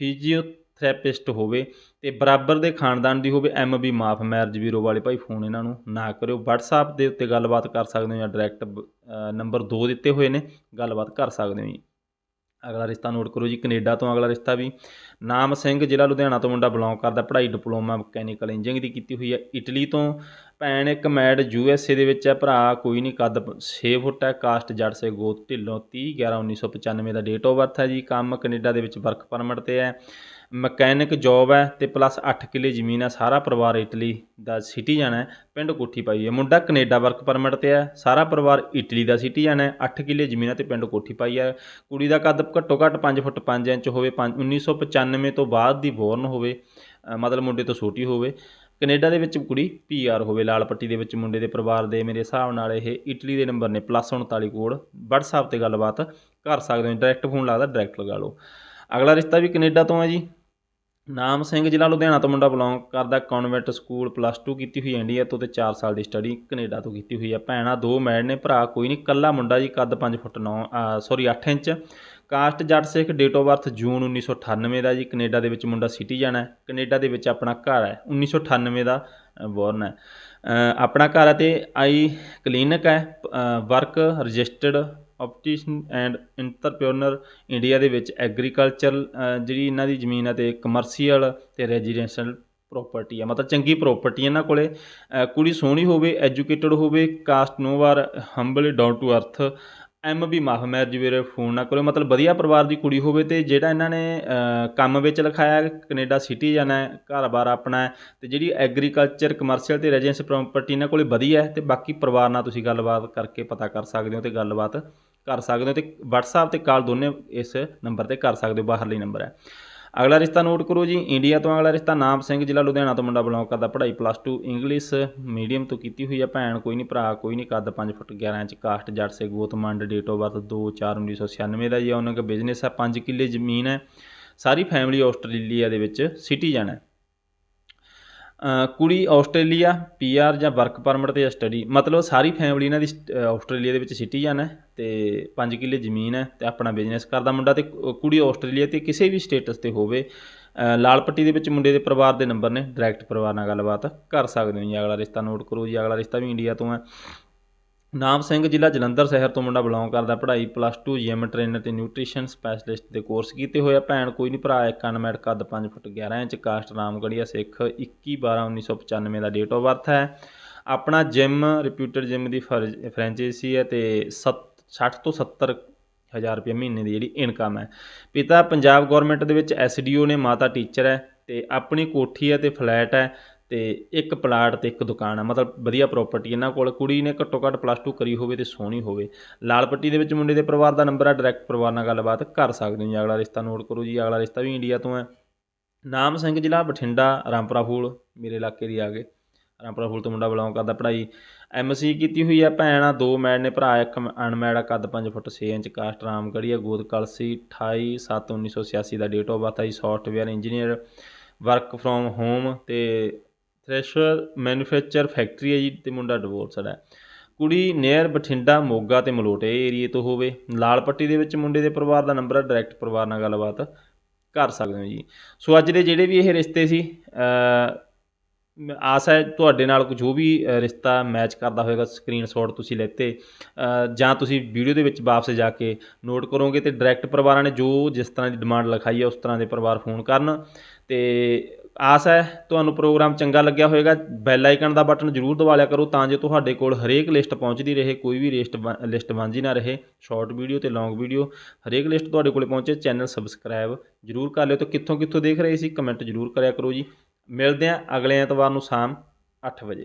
ਫਿਜ਼ੀਓਥੈਰੇਪਿਸਟ ਹੋਵੇ ਤੇ ਬਰਾਬਰ ਦੇ ਖਾਨਦਾਨ ਦੀ ਹੋਵੇ ਐਮਬੀ ਮਾਫ ਮੈਰਿਜ ਬਿਊਰੋ ਵਾਲੇ ਭਾਈ, ਫੋਨ ਇਹਨਾਂ ਨੂੰ ਨਾ ਕਰਿਓ। WhatsApp ਦੇ ਉੱਤੇ ਗੱਲਬਾਤ ਕਰ ਸਕਦੇ ਹੋ ਜਾਂ ਡਾਇਰੈਕਟ ਨੰਬਰ 2 ਦਿੱਤੇ ਹੋਏ ਨੇ, ਗੱਲਬਾਤ ਕਰ ਸਕਦੇ ਹੋ ਜੀ। ਅਗਲਾ ਰਿਸ਼ਤਾ ਨੋਟ ਕਰੋ ਜੀ, ਕੈਨੇਡਾ ਤੋਂ ਅਗਲਾ ਰਿਸ਼ਤਾ ਵੀ। ਨਾਮ ਸਿੰਘ ਜ਼ਿਲ੍ਹਾ ਲੁਧਿਆਣਾ ਤੋਂ ਮੁੰਡਾ ਬਿਲੋਂਗ ਕਰਦਾ, ਪੜ੍ਹਾਈ ਡਿਪਲੋਮਾ ਮਕੈਨੀਕਲ ਇੰਜੀਨੀਅਰਿੰਗ ਦੀ ਕੀਤੀ ਹੋਈ ਹੈ। ਇਟਲੀ ਤੋਂ ਭੈਣ ਇੱਕ ਮੈਡ ਯੂ ਐਸ ਏ ਦੇ ਵਿੱਚ ਹੈ, ਭਰਾ ਕੋਈ ਨਹੀਂ, ਕੱਦ 6 ਫੁੱਟ ਹੈ, ਕਾਸਟ ਜੱਟ ਸੇ ਗੋਤ ਢਿੱਲੋਂ 30 11 1995 ਦਾ ਡੇਟ ਆਫ ਬਰਥ ਹੈ ਜੀ। ਕੰਮ ਕੈਨੇਡਾ ਦੇ ਵਿੱਚ ਵਰਕ ਪਰਮਿਟ ਤੇ ਹੈ। ਮਕੈਨਿਕ ਜੌਬ ਹੈ ਤੇ ਪਲੱਸ 8 ਕਿੱਲੇ ਜ਼ਮੀਨ ਹੈ, ਸਾਰਾ ਪਰਿਵਾਰ ਇਟਲੀ ਦਾ ਸਿਟੀ ਜਾਣਾ ਹੈ, ਪਿੰਡ ਕੋਠੀ ਪਾਈ ਹੈ। ਮੁੰਡਾ ਕੈਨੇਡਾ ਵਰਕ ਪਰਮਿਟ ਤੇ ਹੈ, ਸਾਰਾ ਪਰਿਵਾਰ ਇਟਲੀ ਦਾ ਸਿਟੀਜ਼ਨ ਹੈ 8 ਕਿੱਲੇ ਜ਼ਮੀਨ ਹੈ ਤੇ ਪਿੰਡ ਕੋਠੀ ਪਾਈ ਹੈ। ਕੁੜੀ ਦਾ ਕੱਦ ਘੱਟੋ ਘੱਟ 5 ਫੁੱਟ 5 ਇੰਚ ਹੋਵੇ, ਪੰਜ- 1995 ਤੋਂ ਬਾਅਦ ਦੀ ਬੋਰਨ ਹੋਵੇ ਮਤਲਬ ਮੁੰਡੇ ਤੋਂ ਛੋਟੀ ਹੋਵੇ। ਕੈਨੇਡਾ ਦੇ ਵਿੱਚ ਕੁੜੀ ਪੀਆਰ ਹੋਵੇ, ਲਾਲ ਪੱਟੀ ਦੇ ਵਿੱਚ ਮੁੰਡੇ ਦੇ ਪਰਿਵਾਰ ਦੇ ਮੇਰੇ ਹਿਸਾਬ ਨਾਲ ਇਹ ਇਟਲੀ ਦੇ ਨੰਬਰ ਨੇ, ਪਲੱਸ 39 ਕੋਡ। WhatsApp ਤੇ ਗੱਲਬਾਤ ਕਰ ਸਕਦੇ ਹੋ ਡਾਇਰੈਕਟ ਫੋਨ ਲੱਗਦਾ ਡਾਇਰੈਕਟ ਲਗਾ ਲਓ। ਅਗਲਾ ਰਿਸ਼ਤਾ ਵੀ ਕੈਨੇਡਾ ਤੋਂ ਹੈ ਜੀ। ਨਾਮ ਸਿੰਘ ਜ਼ਿਲ੍ਹਾ ਲੁਧਿਆਣਾ ਤੋਂ ਮੁੰਡਾ ਬਿਲੋਂਗ ਕਰਦਾ ਕਨਵੈਂਟ ਸਕੂਲ ਪਲੱਸ 2 ਕੀਤੀ ਹੋਈ ਇੰਡੀਆ ਤੋਂ ਤੇ 4 ਸਾਲ ਦੀ ਸਟੱਡੀ ਕੈਨੇਡਾ ਤੋਂ ਕੀਤੀ ਹੋਈ ਹੈ। ਭੈਣਾਂ ਦੋ ਮੈਡ ਨੇ, ਭਰਾ ਕੋਈ ਨਹੀਂ। ਕੱਲਾ ਮੁੰਡਾ ਜੀ, ਕੱਦ 5 ਫੁੱਟ 9 sorry 8 inch. Caste Jatt Sikh date of birth June 1998 ਦਾ ਜੀ। ਕੈਨੇਡਾ ਦੇ ਵਿੱਚ ਮੁੰਡਾ ਸਿਟੀਜ਼ਨ ਹੈ। ਕੈਨੇਡਾ ਦੇ ਵਿੱਚ ਆਪਣਾ ਘਰ ਹੈ। 1998 ਦਾ ਬੋਰਨ ਹੈ। ਆਪਣਾ ਘਰ ਹੈ ਤੇ ਆਈ ਕਲੀਨਿਕ ਹੈ। Work registered optician and entrepreneur India ਦੇ ਵਿੱਚ ਐਗਰੀਕਲਚਰ ਜਿਹੜੀ ਇਹਨਾਂ ਦੀ ਜ਼ਮੀਨ ਹੈ ਤੇ ਕਮਰਸ਼ੀਅਲ ਤੇ ਰੈਜ਼ੀਡੈਂਸ਼ੀਅਲ ਪ੍ਰੋਪਰਟੀ ਆ। ਮਤਲਬ ਚੰਗੀ ਪ੍ਰੋਪਰਟੀ ਇਹਨਾਂ ਕੋਲੇ। ਕੁੜੀ ਸੋਹਣੀ ਹੋਵੇ ਐਜੂਕੇਟਡ ਹੋਵੇ caste no bar humble down to earth M V ਮਾਫ ਮੈਰਿਜ ਵੀਰੇ ਫੋਨ ਨਾ ਕਰੋ। ਮਤਲਬ ਵਧੀਆ ਪਰਿਵਾਰ ਦੀ ਕੁੜੀ ਹੋਵੇ ਤੇ ਜਿਹੜਾ ਇਹਨਾਂ ਨੇ ਕੰਮ ਵਿੱਚ ਲਿਖਾਇਆ ਹੈ, ਸਿਟੀ ਜਾਣਾ ਹੈ ਘਰ-ਬਾਰ ਆਪਣਾ ਹੈ ਤੇ ਜਿਹੜੀ ਐਗਰੀਕਲਚਰ ਕਮਰਸ਼ੀਅਲ ਤੇ ਰੈਜ਼ੀਡੈਂਸ ਪ੍ਰੋਪਰਟੀ ਇਹਨਾਂ ਕੋਲੇ ਵਧੀਆ ਹੈ ਤੇ ਬਾਕੀ ਪਰਿਵਾਰ ਨਾਲ ਤੁਸੀਂ ਗੱਲਬਾਤ ਕਰਕੇ ਪਤਾ ਕਰ ਸਕਦੇ ਹੋ ਤੇ ਗੱਲਬਾਤ ਕਰ ਸਕਦੇ ਹੋ ਤੇ WhatsApp ਤੇ ਕਾਲ ਦੋਨੇ ਇਸ ਨੰਬਰ ਤੇ ਕਰ ਸਕਦੇ ਹੋ, ਬਾਹਰਲੀ ਨੰਬਰ ਹੈ। ਅਗਲਾ ਰਿਸ਼ਤਾ ਨੋਟ ਕਰੋ ਜੀ ਇੰਡੀਆ ਤੋਂ ਅਗਲਾ ਰਿਸ਼ਤਾ ਨਾਮ ਸਿੰਘ, ਜ਼ਿਲ੍ਹਾ ਲੁਧਿਆਣਾ ਤੋਂ ਮੁੰਡਾ ਬਿਲੋਂਗ ਕਰਦਾ, ਪੜ੍ਹਾਈ ਪਲੱਸ 2 ਇੰਗਲਿਸ਼ ਮੀਡੀਅਮ ਤੋਂ ਕੀਤੀ ਹੋਈ ਹੈ ਭੈਣ, ਕੋਈ ਨਹੀਂ ਭਰਾ, ਕੋਈ ਨਹੀਂ, ਕੱਦ 5 ਫੁੱਟ 11 ਇੰਚ, ਕਾਸਟ ਜੱਟ ਸੇ, ਗੋਤ, ਮੰਡ ਡੇਟ ਆਫ ਬਰਥ 2 4 1996 ਦਾ ਜੀ, ਉਹਨਾਂ ਦਾ ਬਿਜ਼ਨਸ ਹੈ 5 ਕਿੱਲੇ ਜ਼ਮੀਨ ਹੈ। ਸਾਰੀ ਫੈਮਿਲੀ ਆਸਟ੍ਰੇਲੀਆ ਦੇ ਵਿੱਚ ਸਿਟੀਜ਼ਨ ਹੈ। ਕੁੜੀ ਆਸਟ੍ਰੇਲੀਆ ਪੀਆਰ ਜਾਂ ਵਰਕ ਪਰਮਿਟ ਤੇ ਸਟੱਡੀ ਮਤਲਬ ਸਾਰੀ ਫੈਮਿਲੀ ਇਹਨਾਂ ਦੀ ਆਸਟ੍ਰੇਲੀਆ ਦੇ ਵਿੱਚ ਸਿਟੀਜ਼ਨ ਹੈ ਤੇ 5 ਕਿੱਲੇ ਜ਼ਮੀਨ ਹੈ ਤੇ ਆਪਣਾ ਬਿਜ਼ਨਸ ਕਰਦਾ ਮੁੰਡਾ ਤੇ ਕੁੜੀ ਆਸਟ੍ਰੇਲੀਆ ਤੇ ਕਿਸੇ ਵੀ ਸਟੇਟਸ ਤੇ ਹੋਵੇ ਅ, ਲਾਲ ਪੱਟੀ ਦੇ ਵਿੱਚ ਮੁੰਡੇ ਦੇ ਪਰਿਵਾਰ ਦੇ ਨੰਬਰ ਨੇ ਡਾਇਰੈਕਟ ਪਰਿਵਾਰ ਨਾਲ ਗੱਲਬਾਤ ਕਰ ਸਕਦੇ ਹੋ ਜੀ ਅਗਲਾ ਰਿਸ਼ਤਾ ਨੋਟ ਕਰੋ ਜੀ ਅਗਲਾ ਰਿਸ਼ਤਾ ਵੀ ਇੰਡੀਆ ਤੋਂ ਹੈ। ਨਾਮ ਸਿੰਘ ਜ਼ਿਲ੍ਹਾ ਜਲੰਧਰ ਸ਼ਹਿਰ ਤੋਂ ਮੁੰਡਾ ਬਿਲੋਂਗ ਕਰਦਾ, ਪੜ੍ਹਾਈ ਪਲੱਸ 2 ਜਿਮ ਟ੍ਰੇਨਰ ਤੇ ਨਿਊਟ੍ਰੀਸ਼ਨ ਸਪੈਸ਼ਲਿਸਟ ਦੇ ਕੋਰਸ ਕੀਤੇ ਹੋਏ ਆ। ਭੈਣ ਕੋਈ ਨਹੀਂ ਭਰਾ ਇੱਕ ਅਨਮੈਡ ਕੱਦ 5 foot 11 inch, caste Ramgarhia Sikh 21 12 1995 ਦਾ ਡੇਟ ਆਫ ਬਰਥ ਹੈ। ਆਪਣਾ ਜਿਮ ਰਿਪਿਊਟਡ ਜਿਮ ਦੀ ਫਰੈਂਚਾਈਜ਼ੀ ਹੈ ਤੇ 60 ਤੋਂ 70 ਹਜ਼ਾਰ ਰੁਪਏ ਮਹੀਨੇ ਦੀ ਜਿਹੜੀ ਇਨਕਮ ਹੈ। ਪਿਤਾ ਪੰਜਾਬ ਗਵਰਨਮੈਂਟ ਦੇ ਵਿੱਚ ਐਸਡੀਓ ਨੇ, ਮਾਤਾ ਟੀਚਰ ਹੈ ਤੇ ਆਪਣੀ ਕੋਠੀ ਹੈ ਤੇ ਫਲੈਟ ਹੈ। ਅਤੇ ਇੱਕ ਪਲਾਟ ਅਤੇ ਇੱਕ ਦੁਕਾਨ ਆ। ਮਤਲਬ ਵਧੀਆ ਪ੍ਰੋਪਰਟੀ ਇਹਨਾਂ ਕੋਲ ਕੁੜੀ ਨੇ ਘੱਟੋ ਘੱਟ ਪਲੱਸ ਟੂ ਕਰੀ ਹੋਵੇ ਅਤੇ ਸੋਹਣੀ ਹੋਵੇ। ਲਾਲ ਪੱਟੀ ਦੇ ਵਿੱਚ ਮੁੰਡੇ ਦੇ ਪਰਿਵਾਰ ਦਾ ਨੰਬਰ ਆ ਡਾਇਰੈਕਟ ਪਰਿਵਾਰ ਨਾਲ ਗੱਲਬਾਤ ਕਰ ਸਕਦੇ ਹੋ ਜੀ। ਅਗਲਾ ਰਿਸ਼ਤਾ ਨੋਟ ਕਰੋ ਜੀ। ਅਗਲਾ ਰਿਸ਼ਤਾ ਵੀ ਇੰਡੀਆ ਤੋਂ ਹੈ ਨਾਮ ਸਿੰਘ ਜ਼ਿਲ੍ਹਾ ਬਠਿੰਡਾ, ਰਾਮਪੁਰਾ ਫੂਲ ਮੇਰੇ ਇਲਾਕੇ ਦੀ ਆ ਗਏ ਰਾਮਪੁਰਾ ਫੂਲ ਤੋਂ ਮੁੰਡਾ ਬਿਲੋਂਗ ਕਰਦਾ। ਪੜ੍ਹਾਈ ਐਮਸੀ ਕੀਤੀ ਹੋਈ ਹੈ ਭੈਣ ਆ, ਦੋ ਮੈਡ ਨੇ। ਭਰਾ ਇੱਕ ਅਨਮੈਡ ਆ। ਕੱਦ 5 ਫੁੱਟ 6 ਇੰਚ ਕਾਸਟ ਰਾਮਗੜੀਆ ਗੋਦ ਕਲਸੀ 28 7 1986 ਦਾ ਡੇਟ ਆਫ ਬਰਥ ਹੈ software engineer work from home ਤੇ ਥ੍ਰੈਸ਼ਰ ਮੈਨੂਫੈਕਚਰ ਫੈਕਟਰੀ ਹੈ ਜੀ ਤੇ ਮੁੰਡਾ ਡਿਵੋਰਸਡ ਹੈ ਕੁੜੀ ਨੇਅਰ ਬਠਿੰਡਾ, ਮੋਗਾ ਤੇ ਮਲੋਟ ਇਹ ਏਰੀਏ ਤੋਂ ਹੋਵੇ। ਲਾਲ ਪੱਟੀ ਦੇ ਵਿੱਚ ਮੁੰਡੇ ਦੇ ਪਰਿਵਾਰ ਦਾ ਨੰਬਰ ਹੈ ਡਾਇਰੈਕਟ ਪਰਿਵਾਰ ਨਾਲ ਗੱਲਬਾਤ ਕਰ ਸਕਦੇ ਹੋ ਜੀ। ਸੋ ਅੱਜ ਦੇ ਜਿਹੜੇ ਵੀ ਇਹ ਰਿਸ਼ਤੇ ਸੀ ਆਸ ਹੈ ਤੁਹਾਡੇ ਨਾਲ ਜੋ ਵੀ ਰਿਸ਼ਤਾ ਮੈਚ ਕਰਦਾ ਹੋਵੇਗਾ ਸਕਰੀਨਸ਼ਾਟ ਤੁਸੀਂ ਲੈਤੇ। ਜਾਂ ਤੁਸੀਂ ਵੀਡੀਓ ਦੇ ਵਿੱਚ ਵਾਪਸ ਜਾ ਕੇ ਨੋਟ ਕਰੋਗੇ ਤੇ ਡਾਇਰੈਕਟ ਪਰਿਵਾਰਾਂ ਨੇ ਜੋ ਜਿਸ ਤਰ੍ਹਾਂ ਦੀ ਡਿਮਾਂਡ ਲਿਖਾਈ ਹੈ, ਉਸ ਤਰ੍ਹਾਂ ਦੇ ਪਰਿਵਾਰ ਫੋਨ ਕਰਨ। ਤੇ ਆਸ ਹੈ, ਤੁਹਾਨੂੰ ਪ੍ਰੋਗਰਾਮ ਚੰਗਾ ਲੱਗਿਆ ਹੋਵੇਗਾ। ਬੈਲ ਆਈਕਨ ਦਾ ਬਟਨ ਜ਼ਰੂਰ ਦਬਾ ਲਿਆ ਕਰੋ ਤਾਂ ਜੋ ਤੁਹਾਡੇ ਕੋਲ ਹਰੇਕ ਲਿਸਟ ਪਹੁੰਚਦੀ ਰਹੇ, ਕੋਈ ਵੀ ਲਿਸਟ ਲਿਸਟ ਵਾਂਝੀ ਨਾ ਰਹੇ। ਸ਼ਾਰਟ ਵੀਡੀਓ ਤੇ ਲੌਂਗ ਵੀਡੀਓ, ਹਰੇਕ ਲਿਸਟ ਤੁਹਾਡੇ ਕੋਲ ਪਹੁੰਚੇ, ਚੈਨਲ ਸਬਸਕ੍ਰਾਈਬ ਜ਼ਰੂਰ ਕਰ ਲਿਓ ਤੇ ਕਿੱਥੋਂ ਕਿੱਥੋਂ ਦੇਖ ਰਹੇ ਸੀ, ਕਮੈਂਟ ਜ਼ਰੂਰ ਕਰਿਆ ਕਰੋ ਜੀ। ਮਿਲਦੇ ਹਾਂ ਅਗਲੇ ਐਤਵਾਰ ਨੂੰ ਸ਼ਾਮ 8 ਵਜੇ।